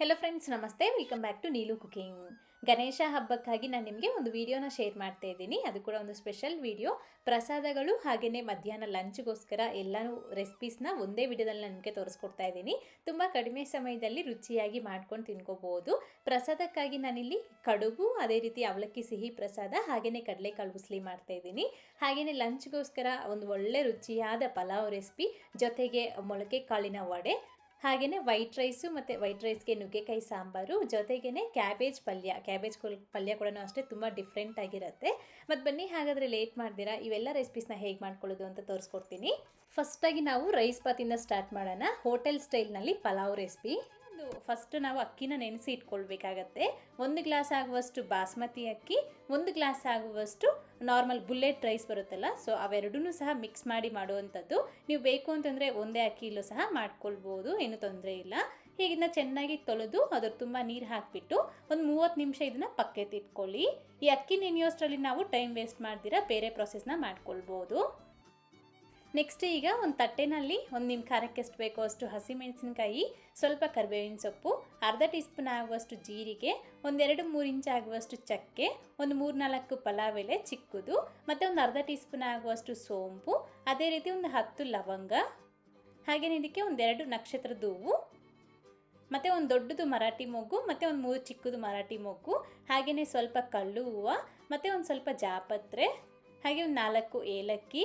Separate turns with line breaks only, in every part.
Hello friends ನಮಸ್ತೆ. Welcome back to Neelu cooking Ganesha ಹಬ್ಬಕ್ಕಾಗಿ ನಾನು ನಿಮಗೆ ಒಂದು ವಿಡಿಯೋನ ಶೇರ್ ಮಾಡ್ತಾ ಇದ್ದೀನಿ. ಅದು ಕೂಡ ಒಂದು ಸ್ಪೆಷಲ್ ವಿಡಿಯೋ ಪ್ರಸಾದಗಳು ಹಾಗೆಯೇ ಮಧ್ಯಾಹ್ನ ಲಂಚ್ಗೋಸ್ಕರ ಎಲ್ಲನೂ ರೆಸಿಪೀಸ್ನ ಒಂದೇ ವಿಡಿಯೋದಲ್ಲಿ ನಿಮಗೆ ತೋರಿಸ್ಕೊಡ್ತಾ ಇದ್ದೀನಿ. ತುಂಬ ಕಡಿಮೆ ಸಮಯದಲ್ಲಿ ರುಚಿಯಾಗಿ ಮಾಡ್ಕೊಂಡು ತಿನ್ಕೋಬೋದು ಪ್ರಸಾದಕ್ಕಾಗಿ ನಾನಿಲ್ಲಿ ಕಡುಬು, ಅದೇ ರೀತಿ ಅವಲಕ್ಕಿ ಸಿಹಿ ಪ್ರಸಾದ ಹಾಗೆಯೇ ಕಡಲೆಕಾಳು ಉಸ್ಲಿ ಮಾಡ್ತಾ ಇದ್ದೀನಿ. ಹಾಗೆಯೇ ಲಂಚ್ಗೋಸ್ಕರ ಒಂದು ಒಳ್ಳೆ ರುಚಿಯಾದ ಪಲಾವ್ ರೆಸಿಪಿ ಜೊತೆಗೆ ಮೊಳಕೆ ಕಾಳಿನ ವಡೆ ಹಾಗೆಯೇ ವೈಟ್ ರೈಸು ಮತ್ತು ವೈಟ್ ರೈಸ್ಗೆ ನುಗ್ಗೆಕಾಯಿ ಸಾಂಬಾರು ಜೊತೆಗೇ ಕ್ಯಾಬೇಜ್ ಪಲ್ಯ. ಕ್ಯಾಬೇಜ್ ಪಲ್ಯ ಕೂಡ ಅಷ್ಟೇ ತುಂಬ ಡಿಫ್ರೆಂಟ್ ಆಗಿರುತ್ತೆ. ಮತ್ತು ಬನ್ನಿ ಹಾಗಾದರೆ ಲೇಟ್ ಮಾಡ್ದಿರಾ? ಇವೆಲ್ಲ ರೆಸಿಪೀಸ್ನ ಹೇಗೆ ಮಾಡ್ಕೊಳ್ಳೋದು ಅಂತ ತೋರಿಸ್ಕೊಡ್ತೀನಿ. ಫಸ್ಟಾಗಿ ನಾವು ರೈಸ್ ಬಾತಿಂದ ಸ್ಟಾರ್ಟ್ ಮಾಡೋಣ. ಹೋಟೆಲ್ ಸ್ಟೈಲ್ನಲ್ಲಿ ಪಲಾವ್ ರೆಸಿಪಿ ಒಂದು ಫಸ್ಟ್ ನಾವು ಅಕ್ಕಿನ ನೆನೆಸಿ ಇಟ್ಕೊಳ್ಬೇಕಾಗತ್ತೆ. ಒಂದು ಗ್ಲಾಸ್ ಆಗುವಷ್ಟು ಬಾಸ್ಮತಿ ಅಕ್ಕಿ, ಒಂದು ಗ್ಲಾಸ್ ಆಗುವಷ್ಟು ನಾರ್ಮಲ್ ಬುಲೆಟ್ ರೈಸ್ ಬರುತ್ತಲ್ಲ ಸೊ ಅವೆರಡೂ ಸಹ ಮಿಕ್ಸ್ ಮಾಡಿ ಮಾಡುವಂಥದ್ದು. ನೀವು ಬೇಕು ಅಂತಂದರೆ ಒಂದೇ ಅಕ್ಕಿಯಲ್ಲೂ ಸಹ ಮಾಡ್ಕೊಳ್ಬೋದು, ಏನು ತೊಂದರೆ ಇಲ್ಲ. ಹೀಗಿಂದ ಚೆನ್ನಾಗಿ ತೊಳೆದು ಅದ್ರ ತುಂಬ ನೀರು ಹಾಕಿಬಿಟ್ಟು ಒಂದು ಮೂವತ್ತು ನಿಮಿಷ ಇದನ್ನು ಪಕ್ಕೆತ್ತಿಟ್ಕೊಳ್ಳಿ ಈ ಅಕ್ಕಿ ನೆನೆಯೋಷ್ಟರಲ್ಲಿ ನಾವು ಟೈಮ್ ವೇಸ್ಟ್ ಮಾಡ್ದಿರ ಬೇರೆ ಪ್ರೊಸೆಸ್ನ ಮಾಡ್ಕೊಳ್ಬೋದು. ನೆಕ್ಸ್ಟ್ ಈಗ ಒಂದು ತಟ್ಟೆನಲ್ಲಿ ಒಂದು ನಿಮ್ಮ ಖಾರಕ್ಕೆ ಎಷ್ಟು ಬೇಕೋ ಅಷ್ಟು ಹಸಿಮೆಣಸಿನಕಾಯಿ, ಸ್ವಲ್ಪ ಕರಿಬೇವಿನ ಸೊಪ್ಪು, ಅರ್ಧ ಟೀ ಸ್ಪೂನ್ ಆಗುವಷ್ಟು ಜೀರಿಗೆ ಒಂದೆರಡು ಮೂರು ಇಂಚ್ ಆಗುವಷ್ಟು ಚಕ್ಕೆ, ಒಂದು ಮೂರು ನಾಲ್ಕು ಪಲಾವ್ ಎಲೆ ಚಿಕ್ಕದು, ಮತ್ತು ಒಂದು ಅರ್ಧ ಟೀ ಸ್ಪೂನ್ ಆಗುವಷ್ಟು ಸೋಂಪು, ಅದೇ ರೀತಿ ಒಂದು ಹತ್ತು ಲವಂಗ ಹಾಗೆಯೇ ಇದಕ್ಕೆ ಒಂದೆರಡು ನಕ್ಷತ್ರದ ಹೂವು ಮತ್ತು ಒಂದು ದೊಡ್ಡದು ಮರಾಠಿ ಮೊಗ್ಗು, ಮತ್ತು ಒಂದು ಮೂರು ಚಿಕ್ಕದು ಮರಾಠಿ ಮೊಗ್ಗು ಹಾಗೆಯೇ ಸ್ವಲ್ಪ ಕಳ್ಳು ಹೂವು ಮತ್ತು ಒಂದು ಸ್ವಲ್ಪ ಜಾಪತ್ರೆ, ಹಾಗೆ ಒಂದು ನಾಲ್ಕು ಏಲಕ್ಕಿ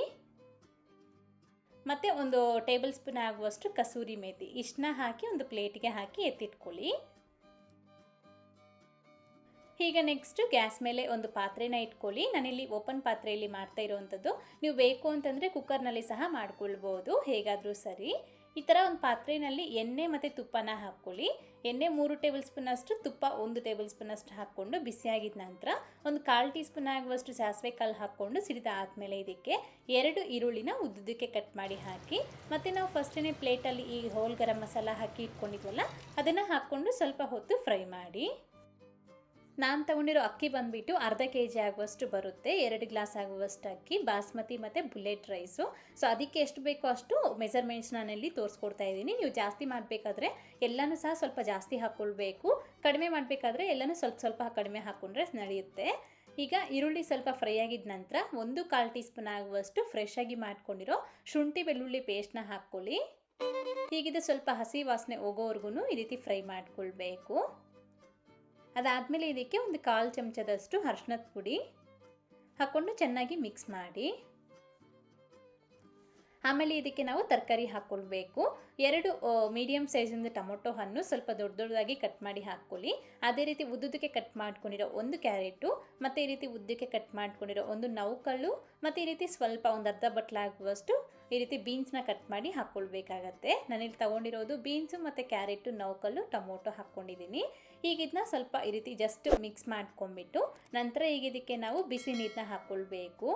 ಮತ್ತು ಒಂದು ಟೇಬಲ್ ಸ್ಪೂನ್ ಆಗುವಷ್ಟು ಕಸೂರಿ ಮೇಥಿ ಇಷ್ಟನ್ನ ಹಾಕಿ ಒಂದು ಪ್ಲೇಟ್ಗೆ ಹಾಕಿ ಎತ್ತಿಟ್ಕೊಳ್ಳಿ. ಈಗ ನೆಕ್ಸ್ಟ್ ಗ್ಯಾಸ್ ಮೇಲೆ ಒಂದು ಪಾತ್ರೆನ ಇಟ್ಕೊಳ್ಳಿ. ನಾನಿಲ್ಲಿ ಓಪನ್ ಪಾತ್ರೆಯಲ್ಲಿ ಮಾಡ್ತಾ ಇರೋವಂಥದ್ದು ನೀವು ಬೇಕು ಅಂತಂದರೆ ಕುಕ್ಕರ್ನಲ್ಲಿ ಸಹ ಮಾಡ್ಕೊಳ್ಬೋದು. ಹೇಗಾದರೂ ಸರಿ. ಈ ಥರ ಒಂದು ಪಾತ್ರೆಯಲ್ಲಿ ಎಣ್ಣೆ ಮತ್ತು ತುಪ್ಪನ ಹಾಕ್ಕೊಳ್ಳಿ. ಎಣ್ಣೆ ಮೂರು ಟೇಬಲ್ ಸ್ಪೂನಷ್ಟು ತುಪ್ಪ ಒಂದು ಟೇಬಲ್ ಸ್ಪೂನಷ್ಟು ಹಾಕ್ಕೊಂಡು ಬಿಸಿಯಾಗಿದ್ದ ನಂತರ ಒಂದು ಕಾಲು ಟೀ ಸ್ಪೂನ್ ಆಗುವಷ್ಟು ಸಾಸಿವೆ ಕಾಲು ಹಾಕ್ಕೊಂಡು ಸಿಡಿದ ಆದಮೇಲೆ ಇದಕ್ಕೆ ಎರಡು ಈರುಳ್ಳಿನ ಉದ್ದುದಕ್ಕೆ ಕಟ್ ಮಾಡಿ ಹಾಕಿ, ಮತ್ತು ನಾವು ಫಸ್ಟೇ ಪ್ಲೇಟಲ್ಲಿ ಈ ಹೋಲ್ ಗರಂ ಮಸಾಲ ಹಾಕಿ ಇಟ್ಕೊಂಡಿದ್ವಲ್ಲ, ಅದನ್ನು ಹಾಕ್ಕೊಂಡು ಸ್ವಲ್ಪ ಹೊತ್ತು ಫ್ರೈ ಮಾಡಿ. ನಾನು ತಗೊಂಡಿರೋ ಅಕ್ಕಿ ಬಂದುಬಿಟ್ಟು ಅರ್ಧ ಕೆ ಜಿ ಆಗುವಷ್ಟು ಬರುತ್ತೆ, ಎರಡು ಗ್ಲಾಸ್ ಆಗುವಷ್ಟು ಅಕ್ಕಿ, ಬಾಸ್ಮತಿ ಮತ್ತು ಬುಲೆಟ್ ರೈಸು. ಸೊ ಅದಕ್ಕೆ ಎಷ್ಟು ಬೇಕೋ ಅಷ್ಟು ಮೆಸರ್ಮೆಂಟ್ಸ್ ನಾನಲ್ಲಿ ತೋರಿಸ್ಕೊಡ್ತಾ ಇದ್ದೀನಿ. ನೀವು ಜಾಸ್ತಿ ಮಾಡಬೇಕಾದ್ರೆ ಎಲ್ಲನೂ ಸಹ ಸ್ವಲ್ಪ ಜಾಸ್ತಿ ಹಾಕ್ಕೊಳ್ಬೇಕು ಕಡಿಮೆ ಮಾಡಬೇಕಾದ್ರೆ ಎಲ್ಲನೂ ಸ್ವಲ್ಪ ಸ್ವಲ್ಪ ಕಡಿಮೆ ಹಾಕ್ಕೊಂಡ್ರೆ ನಡೆಯುತ್ತೆ. ಈಗ ಈರುಳ್ಳಿ ಸ್ವಲ್ಪ ಫ್ರೈ ಆಗಿದ ನಂತರ ಒಂದು ಕಾಲು ಟೀ ಸ್ಪೂನ್ ಆಗುವಷ್ಟು ಫ್ರೆಶ್ ಆಗಿ ಮಾಡ್ಕೊಂಡಿರೋ ಶುಂಠಿ ಬೆಳ್ಳುಳ್ಳಿ ಪೇಸ್ಟ್ನ ಹಾಕ್ಕೊಳ್ಳಿ. ಹೀಗಿದೆ ಸ್ವಲ್ಪ ಹಸಿ ವಾಸನೆ ಹೋಗೋವರೆಗೂ ಈ ರೀತಿ ಫ್ರೈ ಮಾಡ್ಕೊಳ್ಬೇಕು. ಅದಾದಮೇಲೆ ಇದಕ್ಕೆ ಒಂದು ಕಾಲು ಚಮಚದಷ್ಟು ಅರ್ಶಿನದ ಪುಡಿ ಹಾಕ್ಕೊಂಡು ಚೆನ್ನಾಗಿ ಮಿಕ್ಸ್ ಮಾಡಿ. ಆಮೇಲೆ ಇದಕ್ಕೆ ನಾವು ತರಕಾರಿ ಹಾಕ್ಕೊಳ್ಬೇಕು ಎರಡು ಮೀಡಿಯಮ್ ಸೈಜಿಂದ ಟೊಮೊಟೊ ಹಣ್ಣು ಸ್ವಲ್ಪ ದೊಡ್ಡ ದೊಡ್ಡದಾಗಿ ಕಟ್ ಮಾಡಿ ಹಾಕ್ಕೊಳ್ಳಿ. ಅದೇ ರೀತಿ ಉದ್ದುದಕ್ಕೆ ಕಟ್ ಮಾಡ್ಕೊಂಡಿರೋ ಒಂದು ಕ್ಯಾರೆಟು, ಮತ್ತು ಈ ರೀತಿ ಉದ್ದಕ್ಕೆ ಕಟ್ ಮಾಡ್ಕೊಂಡಿರೋ ಒಂದು ನೌಕಲ್ಲು, ಮತ್ತು ಈ ರೀತಿ ಸ್ವಲ್ಪ ಒಂದು ಅರ್ಧ ಬಟ್ಲಾಗುವಷ್ಟು ಈ ರೀತಿ ಬೀನ್ಸ್ನ ಕಟ್ ಮಾಡಿ ಹಾಕ್ಕೊಳ್ಬೇಕಾಗತ್ತೆ ನಾನಿಲ್ಲಿ ತೊಗೊಂಡಿರೋದು ಬೀನ್ಸು ಮತ್ತು ಕ್ಯಾರೆಟು, ನೌಕಲ್ಲು, ಟೊಮೊಟೊ ಹಾಕ್ಕೊಂಡಿದ್ದೀನಿ. ಈಗ ಸ್ವಲ್ಪ ಈ ರೀತಿ ಜಸ್ಟ್ ಮಿಕ್ಸ್ ಮಾಡ್ಕೊಂಡ್ಬಿಟ್ಟು ನಂತರ ಈಗ ಇದಕ್ಕೆ ನಾವು ಬಿಸಿ ನೀರನ್ನ ಹಾಕ್ಕೊಳ್ಬೇಕು.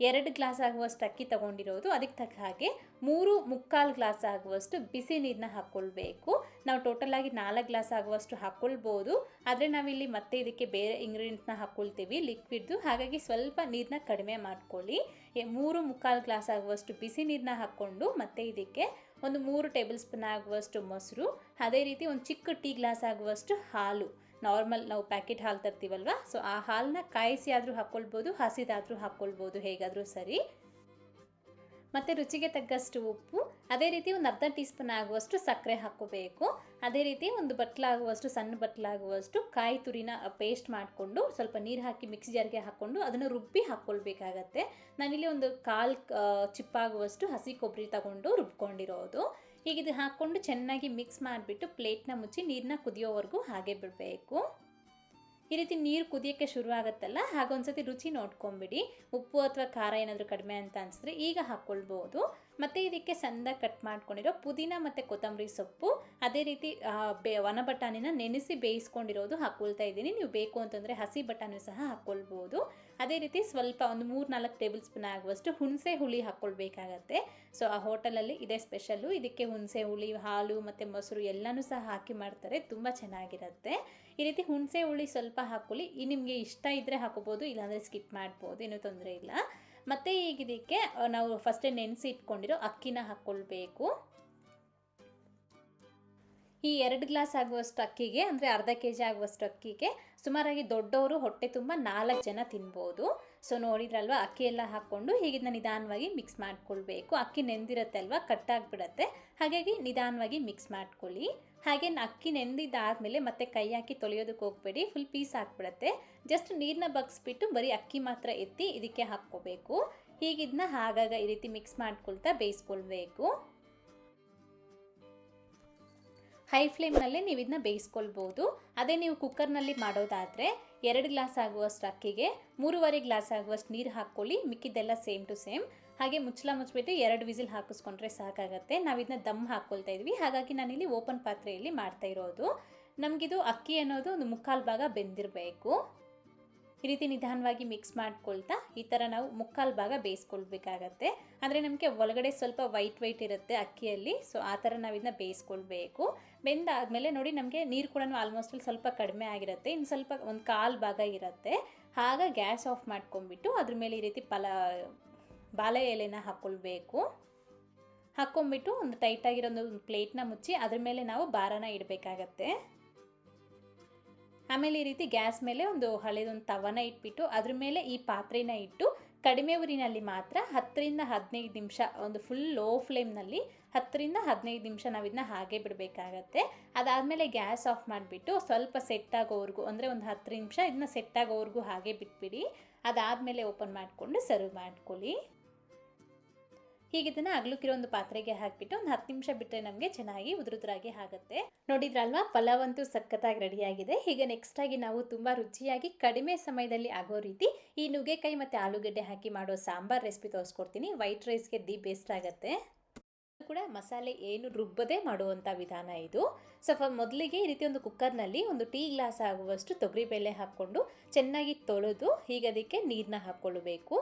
ಎರಡು ಗ್ಲಾಸ್ ಆಗುವಷ್ಟು ಅಕ್ಕಿ ತಗೊಂಡಿರೋದು, ಅದಕ್ಕೆ ತಕ್ಕ ಹಾಗೆ ಮೂರು ಮುಕ್ಕಾಲು ಗ್ಲಾಸ್ ಆಗುವಷ್ಟು ಬಿಸಿ ನೀರನ್ನ ಹಾಕ್ಕೊಳ್ಬೇಕು. ನಾವು ಟೋಟಲಾಗಿ ನಾಲ್ಕು ಗ್ಲಾಸ್ ಆಗುವಷ್ಟು ಹಾಕ್ಕೊಳ್ಬೋದು. ಆದರೆ ನಾವಿಲ್ಲಿ ಮತ್ತೆ ಇದಕ್ಕೆ ಬೇರೆ ಇಂಗ್ರೀಡಿಯೆಂಟ್ನ ಹಾಕ್ಕೊಳ್ತೀವಿ ಲಿಕ್ವಿಡ್ದು ಹಾಗಾಗಿ ಸ್ವಲ್ಪ ನೀರನ್ನ ಕಡಿಮೆ ಮಾಡ್ಕೊಳ್ಳಿ. ಮೂರು ಮುಕ್ಕಾಲು ಗ್ಲಾಸ್ ಆಗುವಷ್ಟು ಬಿಸಿ ನೀರನ್ನ ಹಾಕ್ಕೊಂಡು ಮತ್ತೆ ಇದಕ್ಕೆ ಒಂದು ಮೂರು ಟೇಬಲ್ ಸ್ಪೂನ್ ಆಗುವಷ್ಟು ಮೊಸರು, ಅದೇ ರೀತಿ ಒಂದು ಚಿಕ್ಕ ಟೀ ಗ್ಲಾಸ್ ಆಗುವಷ್ಟು ಹಾಲು. ನಾರ್ಮಲ್ ನಾವು ಪ್ಯಾಕೆಟ್ ಹಾಲು ತರ್ತೀವಲ್ವ? ಸೊ ಆ ಹಾಲನ್ನ ಕಾಯಿಸಿ ಆದರೂ ಹಾಕ್ಕೊಳ್ಬೋದು, ಹಸಿದಾದರೂ ಹಾಕ್ಕೊಳ್ಬೋದು, ಹೇಗಾದರೂ ಸರಿ. ಮತ್ತು ರುಚಿಗೆ ತಕ್ಕಷ್ಟು ಉಪ್ಪು, ಅದೇ ರೀತಿ ಒಂದು ಅರ್ಧ ಟೀ ಸ್ಪೂನ್ ಆಗುವಷ್ಟು ಸಕ್ಕರೆ ಹಾಕೋಬೇಕು ಅದೇ ರೀತಿ ಒಂದು ಬಟ್ಲಾಗುವಷ್ಟು, ಸಣ್ಣ ಬಟ್ಲಾಗುವಷ್ಟು ಕಾಯಿ ತುರಿನ ಪೇಸ್ಟ್ ಮಾಡಿಕೊಂಡು ಸ್ವಲ್ಪ ನೀರು ಹಾಕಿ ಮಿಕ್ಸಿ ಜಾರ್ಗೆ ಹಾಕ್ಕೊಂಡು ಅದನ್ನು ರುಬ್ಬಿ ಹಾಕ್ಕೊಳ್ಬೇಕಾಗತ್ತೆ. ನಾನಿಲ್ಲಿ ಒಂದು ಕಾಲು ಚಿಪ್ಪಾಗುವಷ್ಟು ಹಸಿ ಕೊಬ್ಬರಿ ತಗೊಂಡು ರುಬ್ಕೊಂಡಿರೋದು. ಈಗ ಇದು ಹಾಕ್ಕೊಂಡು ಚೆನ್ನಾಗಿ ಮಿಕ್ಸ್ ಮಾಡಿಬಿಟ್ಟು ಪ್ಲೇಟ್ನ ಮುಚ್ಚಿ ನೀರನ್ನ ಕುದಿಯೋವರೆಗೂ ಹಾಗೆ ಬಿಡಬೇಕು. ಈ ರೀತಿ ನೀರು ಕುದಿಯೋಕ್ಕೆ ಶುರು ಆಗುತ್ತಲ್ಲ ಹಾಗೊಂದ್ಸತಿ ರುಚಿ ನೋಡ್ಕೊಂಬಿಡಿ. ಉಪ್ಪು ಅಥವಾ ಖಾರ ಏನಾದರೂ ಕಡಿಮೆ ಅಂತ ಅನಿಸಿದ್ರೆ ಈಗ ಹಾಕ್ಕೊಳ್ಬೋದು. ಮತ್ತು ಇದಕ್ಕೆ ಸಂದ ಕಟ್ ಮಾಡ್ಕೊಂಡಿರೋ ಪುದೀನ ಮತ್ತು ಕೊತ್ತಂಬರಿ ಸೊಪ್ಪು. ಅದೇ ರೀತಿ ಬೇ ಒಣ ಬಟಾಣಿನ ನೆನೆಸಿ ಬೇಯಿಸ್ಕೊಂಡಿರೋದು ಹಾಕ್ಕೊಳ್ತಾ ಇದ್ದೀನಿ. ನೀವು ಬೇಕು ಅಂತಂದರೆ ಹಸಿ ಬಟಾಣಿ ಸಹ ಹಾಕ್ಕೊಳ್ಬೋದು ಅದೇ ರೀತಿ ಸ್ವಲ್ಪ ಒಂದು ಮೂರು ನಾಲ್ಕು ಟೇಬಲ್ ಸ್ಪೂನ್ ಆಗುವಷ್ಟು ಹುಣಸೆ ಹುಳಿ ಹಾಕ್ಕೊಳ್ಬೇಕಾಗತ್ತೆ ಸೊ, ಆ ಹೋಟೆಲಲ್ಲಿ ಇದೇ ಸ್ಪೆಷಲ್ಲು. ಇದಕ್ಕೆ ಹುಣಸೆ ಹುಳಿ, ಹಾಲು ಮತ್ತು ಮೊಸರು ಎಲ್ಲನೂ ಸಹ ಹಾಕಿ ಮಾಡ್ತಾರೆ. ತುಂಬ ಚೆನ್ನಾಗಿರುತ್ತೆ. ಈ ರೀತಿ ಹುಣಸೆ ಹುಳಿ ಸ್ವಲ್ಪ ಹಾಕ್ಕೊಳ್ಳಿ ನಿಮಗೆ ಇಷ್ಟ ಇದ್ದರೆ ಹಾಕೋಬೋದು, ಇಲ್ಲಾಂದರೆ ಸ್ಕಿಪ್ ಮಾಡ್ಬೋದು. ಏನೂ ತೊಂದರೆ ಇಲ್ಲ. ಮತ್ತು ಈಗ ಇದಕ್ಕೆ ನಾವು ಫಸ್ಟೇ ನೆನೆಸಿ ಇಟ್ಕೊಂಡಿರೋ ಅಕ್ಕಿನ ಹಾಕ್ಕೊಳ್ಬೇಕು ಈ ಎರಡು ಗ್ಲಾಸ್ ಆಗುವಷ್ಟು ಅಕ್ಕಿಗೆ, ಅಂದರೆ ಅರ್ಧ ಕೆ ಜಿ ಆಗುವಷ್ಟು ಅಕ್ಕಿಗೆ, ಸುಮಾರಾಗಿ ದೊಡ್ಡವರು, ಹೊಟ್ಟೆ ತುಂಬ ನಾಲ್ಕು ಜನ ತಿನ್ಬೋದು. ಸೊ ನೋಡಿದ್ರಲ್ವ, ಅಕ್ಕಿ ಎಲ್ಲ ಹಾಕ್ಕೊಂಡು ಹೀಗಿದ್ನ ನಿಧಾನವಾಗಿ ಮಿಕ್ಸ್ ಮಾಡ್ಕೊಳ್ಬೇಕು. ಅಕ್ಕಿ ನೆಂದಿರುತ್ತೆ ಅಲ್ವಾ ಕಟ್ಟಾಗ್ಬಿಡತ್ತೆ ಹಾಗಾಗಿ ನಿಧಾನವಾಗಿ ಮಿಕ್ಸ್ ಮಾಡ್ಕೊಳ್ಳಿ. ಹಾಗೆ ಅಕ್ಕಿ ನೆಂದಿದ್ದಾದಮೇಲೆ ಮತ್ತೆ ಕೈ ಹಾಕಿ ತೊಳೆಯೋದಕ್ಕೆ ಹೋಗಬೇಡಿ. ಫುಲ್ ಪೀಸ್ ಹಾಕ್ಬಿಡತ್ತೆ ಜಸ್ಟ್ ನೀರನ್ನ ಬಗ್ಸ್ಬಿಟ್ಟು ಬರೀ ಅಕ್ಕಿ ಮಾತ್ರ ಎತ್ತಿ ಇದಕ್ಕೆ ಹಾಕ್ಕೋಬೇಕು. ಹೀಗಿದ್ನ ಆಗಾಗ ಈ ರೀತಿ ಮಿಕ್ಸ್ ಮಾಡ್ಕೊಳ್ತಾ ಬೇಯಿಸ್ಕೊಳ್ಬೇಕು. ಹೈ ಫ್ಲೇಮ್ನಲ್ಲೇ ನೀವು ಇದನ್ನ ಬೇಯಿಸ್ಕೊಳ್ಬೋದು. ಅದೇ ನೀವು ಕುಕ್ಕರ್ನಲ್ಲಿ ಮಾಡೋದಾದರೆ ಎರಡು ಗ್ಲಾಸ್ ಆಗುವಷ್ಟು ಅಕ್ಕಿಗೆ, ಮೂರುವರೆ ಗ್ಲಾಸ್ ಆಗುವಷ್ಟು ನೀರು ಹಾಕ್ಕೊಳ್ಳಿ. ಮಿಕ್ಕಿದ್ದೆಲ್ಲ ಸೇಮ್ ಟು ಸೇಮ್ ಹಾಗೆ ಮುಚ್ಚಲ ಮುಚ್ಚಿಬಿಟ್ಟು ಎರಡು ವಿಸಿಲ್ ಹಾಕಿಸ್ಕೊಂಡ್ರೆ ಸಾಕಾಗತ್ತೆ. ನಾವು ಇದನ್ನ ದಮ್ ಹಾಕ್ಕೊಳ್ತಾ ಇದ್ವಿ. ಹಾಗಾಗಿ ನಾನಿಲ್ಲಿ ಓಪನ್ ಪಾತ್ರೆಯಲ್ಲಿ ಮಾಡ್ತಾ ಇರೋದು. ನಮಗಿದು ಅಕ್ಕಿ ಅನ್ನೋದು ಒಂದು ಮುಕ್ಕಾಲು ಭಾಗ ಬೆಂದಿರಬೇಕು. ಈ ರೀತಿ ನಿಧಾನವಾಗಿ ಮಿಕ್ಸ್ ಮಾಡ್ಕೊಳ್ತಾ ಈ ಥರ ನಾವು ಮುಕ್ಕಾಲು ಭಾಗ ಬೇಯಿಸ್ಕೊಳ್ಬೇಕಾಗತ್ತೆ. ಅಂದರೆ ನಮಗೆ ಒಳಗಡೆ ಸ್ವಲ್ಪ ವೈಟ್ ವೈಟ್ ಇರುತ್ತೆ ಅಕ್ಕಿಯಲ್ಲಿ. ಸೊ ಆ ಥರ ನಾವು ಇದನ್ನ ಬೇಯಿಸ್ಕೊಳ್ಬೇಕು. ಬೆಂದಾದಮೇಲೆ ನೋಡಿ ನಮಗೆ ನೀರು ಕೂಡ ಆಲ್ಮೋಸ್ಟ್ ಸ್ವಲ್ಪ ಕಡಿಮೆ ಆಗಿರುತ್ತೆ. ಇನ್ನು ಸ್ವಲ್ಪ ಒಂದು ಕಾಲು ಭಾಗ ಇರುತ್ತೆ. ಆಗ ಗ್ಯಾಸ್ ಆಫ್ ಮಾಡ್ಕೊಂಡ್ಬಿಟ್ಟು ಅದ್ರ ಮೇಲೆ ಈ ರೀತಿ ಪಲ ಬಾಳೆ ಎಲೆನ ಹಾಕ್ಕೊಳ್ಬೇಕು ಹಾಕ್ಕೊಂಬಿಟ್ಟು ಒಂದು ಟೈಟಾಗಿರೋ ಒಂದು ಪ್ಲೇಟ್ನ ಮುಚ್ಚಿ ಅದ್ರ ಮೇಲೆ ನಾವು ಬಾರನ ಇಡಬೇಕಾಗತ್ತೆ. ಆಮೇಲೆ ಈ ರೀತಿ ಗ್ಯಾಸ್ ಮೇಲೆ ಒಂದು ಹಳೆದೊಂದು ತವನ ಇಟ್ಬಿಟ್ಟು ಅದ್ರ ಮೇಲೆ ಈ ಪಾತ್ರೆನ ಇಟ್ಟು ಕಡಿಮೆ ಊರಿನಲ್ಲಿ ಮಾತ್ರ ಹತ್ತರಿಂದ ಹದಿನೈದು ನಿಮಿಷ, ಒಂದು ಫುಲ್ ಲೋ ಫ್ಲೇಮ್ನಲ್ಲಿ ಹತ್ತರಿಂದ ಹದಿನೈದು ನಿಮಿಷ ನಾವು ಇದನ್ನ ಹಾಗೆ ಬಿಡಬೇಕಾಗತ್ತೆ. ಅದಾದಮೇಲೆ ಗ್ಯಾಸ್ ಆಫ್ ಮಾಡಿಬಿಟ್ಟು ಸ್ವಲ್ಪ ಸೆಟ್ ಆಗೋವರೆಗೂ, ಅಂದರೆ ಒಂದು ಹತ್ತು ನಿಮಿಷ ಇದನ್ನ ಸೆಟ್ ಆಗೋವರೆಗೂ ಹಾಗೆ ಬಿಟ್ಬಿಡಿ. ಅದಾದಮೇಲೆ ಓಪನ್ ಮಾಡಿಕೊಂಡು ಸರ್ವ್ ಮಾಡ್ಕೊಳ್ಳಿ. ಹೀಗೆ ಇದನ್ನು ಒಂದು ಪಾತ್ರೆಗೆ ಹಾಕಿಬಿಟ್ಟು ಒಂದು ಹತ್ತು ನಿಮಿಷ ಬಿಟ್ಟರೆ ನಮಗೆ ಚೆನ್ನಾಗಿ ಉದುರುದ್ರಾಗಿ ಆಗುತ್ತೆ. ನೋಡಿದ್ರಲ್ವಾ? ಪಲಾವ್ ಅಂತೂ ಸಖತ್ತಾಗಿ ರೆಡಿಯಾಗಿದೆ. ಹೀಗೆ ನೆಕ್ಸ್ಟ್ ಆಗಿ ನಾವು ತುಂಬ ರುಚಿಯಾಗಿ ಕಡಿಮೆ ಸಮಯದಲ್ಲಿ ಆಗೋ ರೀತಿ ಈ ನುಗ್ಗೆಕಾಯಿ ಮತ್ತು ಆಲೂಗಡ್ಡೆ ಹಾಕಿ ಮಾಡೋ ಸಾಂಬಾರ್ ರೆಸಿಪಿ ತೋರಿಸ್ಕೊಡ್ತೀನಿ. ವೈಟ್ ರೈಸ್ಗೆ ದಿ ಬೆಸ್ಟ್ ಆಗುತ್ತೆ. ಕೂಡ ಮಸಾಲೆ ಏನು ರುಬ್ಬದೇ ಮಾಡುವಂಥ ವಿಧಾನ ಇದು. ಸೊ ಮೊದಲಿಗೆ ಈ ರೀತಿ ಒಂದು ಕುಕ್ಕರ್ನಲ್ಲಿ ಒಂದು ಟೀ ಗ್ಲಾಸ್ ಆಗುವಷ್ಟು ತೊಗರಿ ಬೇಳೆ ಹಾಕ್ಕೊಂಡು ಚೆನ್ನಾಗಿ ತೊಳೆದು ಹೀಗೆ ಅದಕ್ಕೆ ನೀರನ್ನ ಹಾಕ್ಕೊಳ್ಬೇಕು.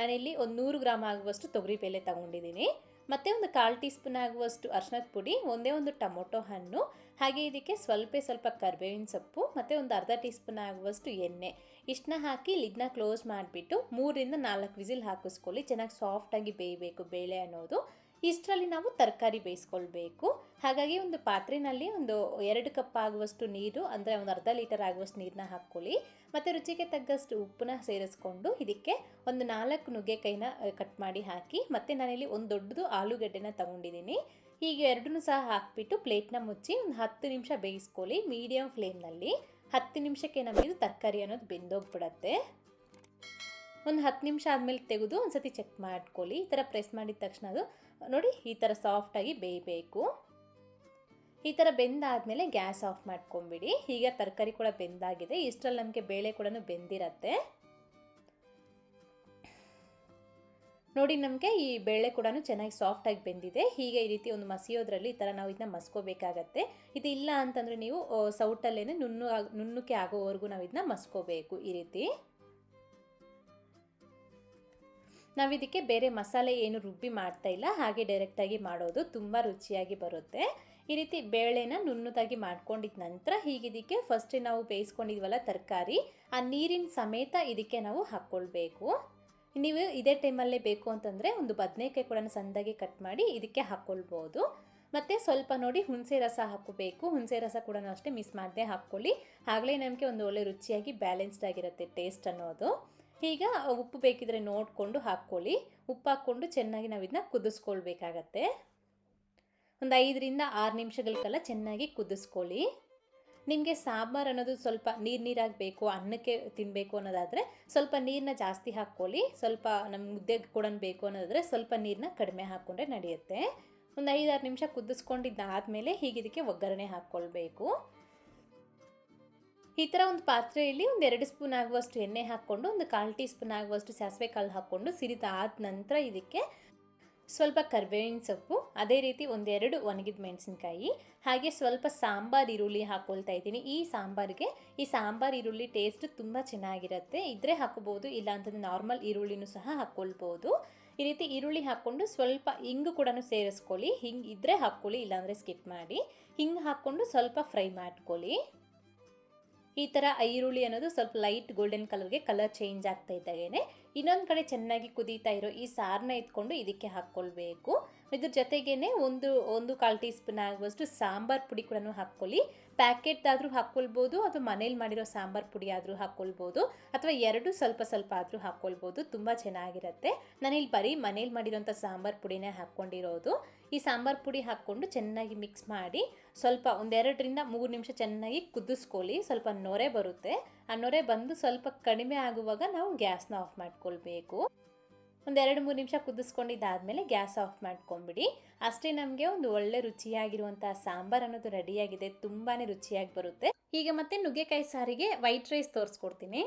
ನಾನಿಲ್ಲಿ ಒಂದು ನೂರು ಗ್ರಾಮ್ ಆಗುವಷ್ಟು ತೊಗರಿ ಬೇಳೆ ತಗೊಂಡಿದ್ದೀನಿ. ಮತ್ತು ಒಂದು ಕಾಲು ಟೀ ಸ್ಪೂನ್ ಆಗುವಷ್ಟು ಅರ್ಶಿನದ ಪುಡಿ, ಒಂದೇ ಒಂದು ಟೊಮೊಟೊ ಹಣ್ಣು, ಹಾಗೆ ಇದಕ್ಕೆ ಸ್ವಲ್ಪ ಸ್ವಲ್ಪ ಕರ್ಬೇವಿನ ಸೊಪ್ಪು, ಮತ್ತು ಒಂದು ಅರ್ಧ ಟೀ ಸ್ಪೂನ್ ಆಗುವಷ್ಟು ಎಣ್ಣೆ. ಇಷ್ಟನ್ನ ಹಾಕಿ ಲಿಡ್ನ ಕ್ಲೋಸ್ ಮಾಡಿಬಿಟ್ಟು ಮೂರಿಂದ ನಾಲ್ಕು ವಿಸಿಲ್ ಹಾಕಿಸ್ಕೊಳ್ಳಿ. ಚೆನ್ನಾಗಿ ಸಾಫ್ಟಾಗಿ ಬೇಯಬೇಕು ಬೇಳೆ ಅನ್ನೋದು. ಇಷ್ಟರಲ್ಲಿ ನಾವು ತರಕಾರಿ ಬೇಯಿಸ್ಕೊಳ್ಬೇಕು. ಹಾಗಾಗಿ ಒಂದು ಪಾತ್ರೆಯಲ್ಲಿ ಒಂದು ಎರಡು ಕಪ್ ಆಗುವಷ್ಟು ನೀರು, ಅಂದರೆ ಒಂದು ಅರ್ಧ ಲೀಟರ್ ಆಗುವಷ್ಟು ನೀರನ್ನ ಹಾಕ್ಕೊಳ್ಳಿ. ಮತ್ತು ರುಚಿಗೆ ತಗ್ಗಷ್ಟು ಉಪ್ಪನ್ನ ಸೇರಿಸ್ಕೊಂಡು ಇದಕ್ಕೆ ಒಂದು ನಾಲ್ಕು ನುಗ್ಗೆಕಾಯಿನ ಕಟ್ ಮಾಡಿ ಹಾಕಿ, ಮತ್ತು ನಾನಿಲ್ಲಿ ಒಂದು ದೊಡ್ಡದು ಆಲೂಗಡ್ಡೆನ ತಗೊಂಡಿದ್ದೀನಿ. ಹೀಗೆ ಎರಡನ್ನೂ ಸಹ ಹಾಕಿಬಿಟ್ಟು ಪ್ಲೇಟ್ನ ಮುಚ್ಚಿ ಒಂದು ಹತ್ತು ನಿಮಿಷ ಬೇಯಿಸ್ಕೊಳ್ಳಿ ಮೀಡಿಯಮ್ ಫ್ಲೇಮ್ನಲ್ಲಿ. ಹತ್ತು ನಿಮಿಷಕ್ಕೆ ನಮಗೆ ತರಕಾರಿ ಅನ್ನೋದು ಬೆಂದೋಗ್ಬಿಡತ್ತೆ. ಒಂದು ಹತ್ತು ನಿಮಿಷ ಆದಮೇಲೆ ತೆಗೆದು ಒಂದು ಸತಿ ಚೆಕ್ ಮಾಡ್ಕೊಳ್ಳಿ. ಈ ಥರ ಪ್ರೆಸ್ ಮಾಡಿದ ತಕ್ಷಣ ಅದು ನೋಡಿ, ಈ ಥರ ಸಾಫ್ಟಾಗಿ ಬೇಯಬೇಕು. ಈ ಥರ ಬೆಂದಾದಮೇಲೆ ಗ್ಯಾಸ್ ಆಫ್ ಮಾಡ್ಕೊಂಬಿಡಿ. ಈಗ ತರಕಾರಿ ಕೂಡ ಬೆಂದಾಗಿದೆ. ಇಷ್ಟರಲ್ಲಿ ನಮಗೆ ಬೇಳೆ ಕೂಡ ಬೆಂದಿರತ್ತೆ. ನೋಡಿ, ನಮಗೆ ಈ ಬೇಳೆ ಕೂಡ ಚೆನ್ನಾಗಿ ಸಾಫ್ಟಾಗಿ ಬೆಂದಿದೆ. ಹೀಗೆ ಈ ರೀತಿ ಒಂದು ಮಸಿಯೋದ್ರಲ್ಲಿ ಈ ಥರ ನಾವು ಇದನ್ನ ಮಸ್ಕೋಬೇಕಾಗತ್ತೆ. ಇದು ಇಲ್ಲ ಅಂತಂದರೆ ನೀವು ಸೌಟಲ್ಲೇ ನುಣ್ಣು ನುಣ್ಣುಕೆ ಆಗೋವರೆಗೂ ನಾವು ಇದನ್ನ ಮಸ್ಕೋಬೇಕು ಈ ರೀತಿ. ನಾವು ಇದಕ್ಕೆ ಬೇರೆ ಮಸಾಲೆ ಏನು ರುಬ್ಬಿ ಮಾಡ್ತಾ ಇಲ್ಲ, ಹಾಗೆ ಡೈರೆಕ್ಟಾಗಿ ಮಾಡೋದು ತುಂಬ ರುಚಿಯಾಗಿ ಬರುತ್ತೆ. ಈ ರೀತಿ ಬೇಳೆನ ನುಣ್ಣದಾಗಿ ಮಾಡ್ಕೊಂಡಿದ್ದ ನಂತರ ಹೀಗಿದಕ್ಕೆ ಫಸ್ಟ್ ನಾವು ಬೇಯಿಸ್ಕೊಂಡಿದ್ವಲ್ಲ ತರಕಾರಿ, ಆ ನೀರಿನ ಸಮೇತ ಇದಕ್ಕೆ ನಾವು ಹಾಕ್ಕೊಳ್ಬೇಕು ನೀವು ಇದೇ ಟೈಮಲ್ಲೇ ಬೇಕು ಅಂತಂದರೆ ಒಂದು ಬದನೆಕಾಯಿ ಕೂಡ ಸಣ್ಣದಾಗಿ ಕಟ್ ಮಾಡಿ ಇದಕ್ಕೆ ಹಾಕ್ಕೊಳ್ಬೋದು ಮತ್ತು ಸ್ವಲ್ಪ ನೋಡಿ ಹುಣಸೆ ರಸ ಹಾಕಬೇಕು. ಹುಣಸೆ ರಸ ಕೂಡ ಅಷ್ಟೇ ಮಿಸ್ ಮಾಡದೆ ಹಾಕ್ಕೊಳ್ಳಿ. ಆಗಲೇ ನಮಗೆ ಒಂದು ಒಳ್ಳೆ ರುಚಿಯಾಗಿ ಬ್ಯಾಲೆನ್ಸ್ಡ್ ಆಗಿರುತ್ತೆ ಟೇಸ್ಟ್ ಅನ್ನೋದು. ಈಗ ಉಪ್ಪು ಬೇಕಿದ್ರೆ ನೋಡಿಕೊಂಡು ಹಾಕ್ಕೊಳ್ಳಿ. ಉಪ್ಪು ಹಾಕ್ಕೊಂಡು ಚೆನ್ನಾಗಿ ನಾವು ಇದನ್ನ ಕುದಿಸ್ಕೊಳ್ಬೇಕಾಗತ್ತೆ. ಒಂದು ಐದರಿಂದ ಆರು ನಿಮಿಷಗಳ ಚೆನ್ನಾಗಿ ಕುದಿಸ್ಕೊಳ್ಳಿ. ನಿಮಗೆ ಸಾಂಬಾರು ಅನ್ನೋದು ಸ್ವಲ್ಪ ನೀರು ನೀರಾಗಿ ಬೇಕು, ಅನ್ನಕ್ಕೆ ತಿನ್ನಬೇಕು ಅನ್ನೋದಾದರೆ ಸ್ವಲ್ಪ ನೀರನ್ನ ಜಾಸ್ತಿ ಹಾಕ್ಕೊಳ್ಳಿ. ಸ್ವಲ್ಪ ನಮ್ಮ ಮುದ್ದೆಗೆ ಕೂಡ ಬೇಕು ಅನ್ನೋದಾದರೆ ಸ್ವಲ್ಪ ನೀರನ್ನ ಕಡಿಮೆ ಹಾಕ್ಕೊಂಡ್ರೆ ನಡೆಯುತ್ತೆ. ಒಂದು ಐದಾರು ನಿಮಿಷ ಕುದಿಸ್ಕೊಂಡಿದ್ದಾದಮೇಲೆ ಹೀಗೆ ಇದಕ್ಕೆ ಒಗ್ಗರಣೆ ಹಾಕ್ಕೊಳ್ಬೇಕು. ಈ ಥರ ಒಂದು ಪಾತ್ರೆಯಲ್ಲಿ ಒಂದು ಎರಡು ಸ್ಪೂನ್ ಆಗುವಷ್ಟು ಎಣ್ಣೆ ಹಾಕ್ಕೊಂಡು, ಒಂದು ಕಾಲು ಟೀ ಸ್ಪೂನ್ ಆಗುವಷ್ಟು ಸಾಸಿವೆ ಕಾಳು ಹಾಕ್ಕೊಂಡು ಆದ ನಂತರ ಇದಕ್ಕೆ ಸ್ವಲ್ಪ ಕರ್ಬೇವಿನ ಸೊಪ್ಪು, ಅದೇ ರೀತಿ ಒಂದೆರಡು ಒಣಗಿದ ಮೆಣಸಿನ್ಕಾಯಿ, ಹಾಗೆ ಸ್ವಲ್ಪ ಸಾಂಬಾರು ಈರುಳ್ಳಿ ಹಾಕ್ಕೊಳ್ತಾ ಇದ್ದೀನಿ. ಈ ಸಾಂಬಾರಿಗೆ, ಈ ಸಾಂಬಾರು ಈರುಳ್ಳಿ ಟೇಸ್ಟ್ ತುಂಬ ಚೆನ್ನಾಗಿರುತ್ತೆ. ಇದ್ರೆ ಹಾಕೋಬೋದು ಇಲ್ಲ ಅಂತಂದರೆ ನಾರ್ಮಲ್ ಈರುಳ್ಳಿನೂ ಸಹ ಹಾಕ್ಕೊಳ್ಬೋದು. ಈ ರೀತಿ ಈರುಳ್ಳಿ ಹಾಕ್ಕೊಂಡು ಸ್ವಲ್ಪ ಹಿಂಗು ಕೂಡ ಸೇರಿಸ್ಕೊಳ್ಳಿ. ಹಿಂಗೆ ಇದ್ದರೆ ಹಾಕ್ಕೊಳ್ಳಿ, ಇಲ್ಲಾಂದರೆ ಸ್ಕಿಪ್ ಮಾಡಿ. ಹಿಂಗೆ ಹಾಕ್ಕೊಂಡು ಸ್ವಲ್ಪ ಫ್ರೈ ಮಾಡ್ಕೊಳ್ಳಿ. ಈ ಥರ ಈರುಳ್ಳಿ ಅನ್ನೋದು ಸ್ವಲ್ಪ ಲೈಟ್ ಗೋಲ್ಡನ್ ಕಲರ್ಗೆ ಕಲರ್ ಚೇಂಜ್ ಆಗ್ತಾ ಇದ್ದಾಗೇನೆ ಇನ್ನೊಂದು ಕಡೆ ಚೆನ್ನಾಗಿ ಕುದೀತಾ ಇರೋ ಈ ಸಾರನ್ನ ಇಟ್ಕೊಂಡು ಇದಕ್ಕೆ ಹಾಕ್ಕೊಳ್ಬೇಕು ಇದ್ರ ಜೊತೆಗೇನೆ ಒಂದು ಒಂದು ಕಾಲು ಟೀ ಸ್ಪೂನ್ ಆಗುವಷ್ಟು ಸಾಂಬಾರ್ ಪುಡಿ ಕೂಡ ಹಾಕ್ಕೊಳ್ಳಿ. ಪ್ಯಾಕೆಟ್ದಾದರೂ ಹಾಕ್ಕೊಳ್ಬೋದು, ಅಥವಾ ಮನೇಲಿ ಮಾಡಿರೋ ಸಾಂಬಾರ್ ಪುಡಿ ಆದರೂ ಹಾಕ್ಕೊಳ್ಬೋದು, ಅಥವಾ ಎರಡು ಸ್ವಲ್ಪ ಸ್ವಲ್ಪ ಆದರೂ ಹಾಕ್ಕೊಳ್ಬೋದು, ತುಂಬ ಚೆನ್ನಾಗಿರುತ್ತೆ. ನಾನಿಲ್ಲಿ ಬರೀ ಮನೇಲಿ ಮಾಡಿರೋಂಥ ಸಾಂಬಾರ್ ಪುಡಿನೇ ಹಾಕ್ಕೊಂಡಿರೋದು. ಈ ಸಾಂಬಾರ್ ಪುಡಿ ಹಾಕ್ಕೊಂಡು ಚೆನ್ನಾಗಿ ಮಿಕ್ಸ್ ಮಾಡಿ ಸ್ವಲ್ಪ ಒಂದೆರಡರಿಂದ ಮೂರು ನಿಮಿಷ ಚೆನ್ನಾಗಿ ಕುದಿಸ್ಕೊಳ್ಳಿ. ಸ್ವಲ್ಪ ನೊರೆ ಬರುತ್ತೆ. ಆ ನೊರೆ ಬಂದು ಸ್ವಲ್ಪ ಕಡಿಮೆ ಆಗುವಾಗ ನಾವು ಗ್ಯಾಸ್ನ ಆಫ್ ಮಾಡ್ಕೊಳ್ಬೇಕು. ಒಂದೆರಡು ಮೂರು ನಿಮಿಷ ಕುದಿಸ್ಕೊಂಡಿದ್ದಾದಮೇಲೆ ಗ್ಯಾಸ್ ಆಫ್ ಮಾಡ್ಕೊಂಬಿಡಿ. ಅಷ್ಟೇ ನಮಗೆ ಒಂದು ಒಳ್ಳೆ ರುಚಿಯಾಗಿರುವಂಥ ಸಾಂಬಾರ್ ಅನ್ನೋದು ರೆಡಿಯಾಗಿದೆ. ತುಂಬಾ ರುಚಿಯಾಗಿ ಬರುತ್ತೆ. ಈಗ ಮತ್ತೆ ನುಗ್ಗೆಕಾಯಿ ಸಾರಿಗೆ ವೈಟ್ ರೈಸ್ ತೋರಿಸ್ಕೊಡ್ತೀನಿ.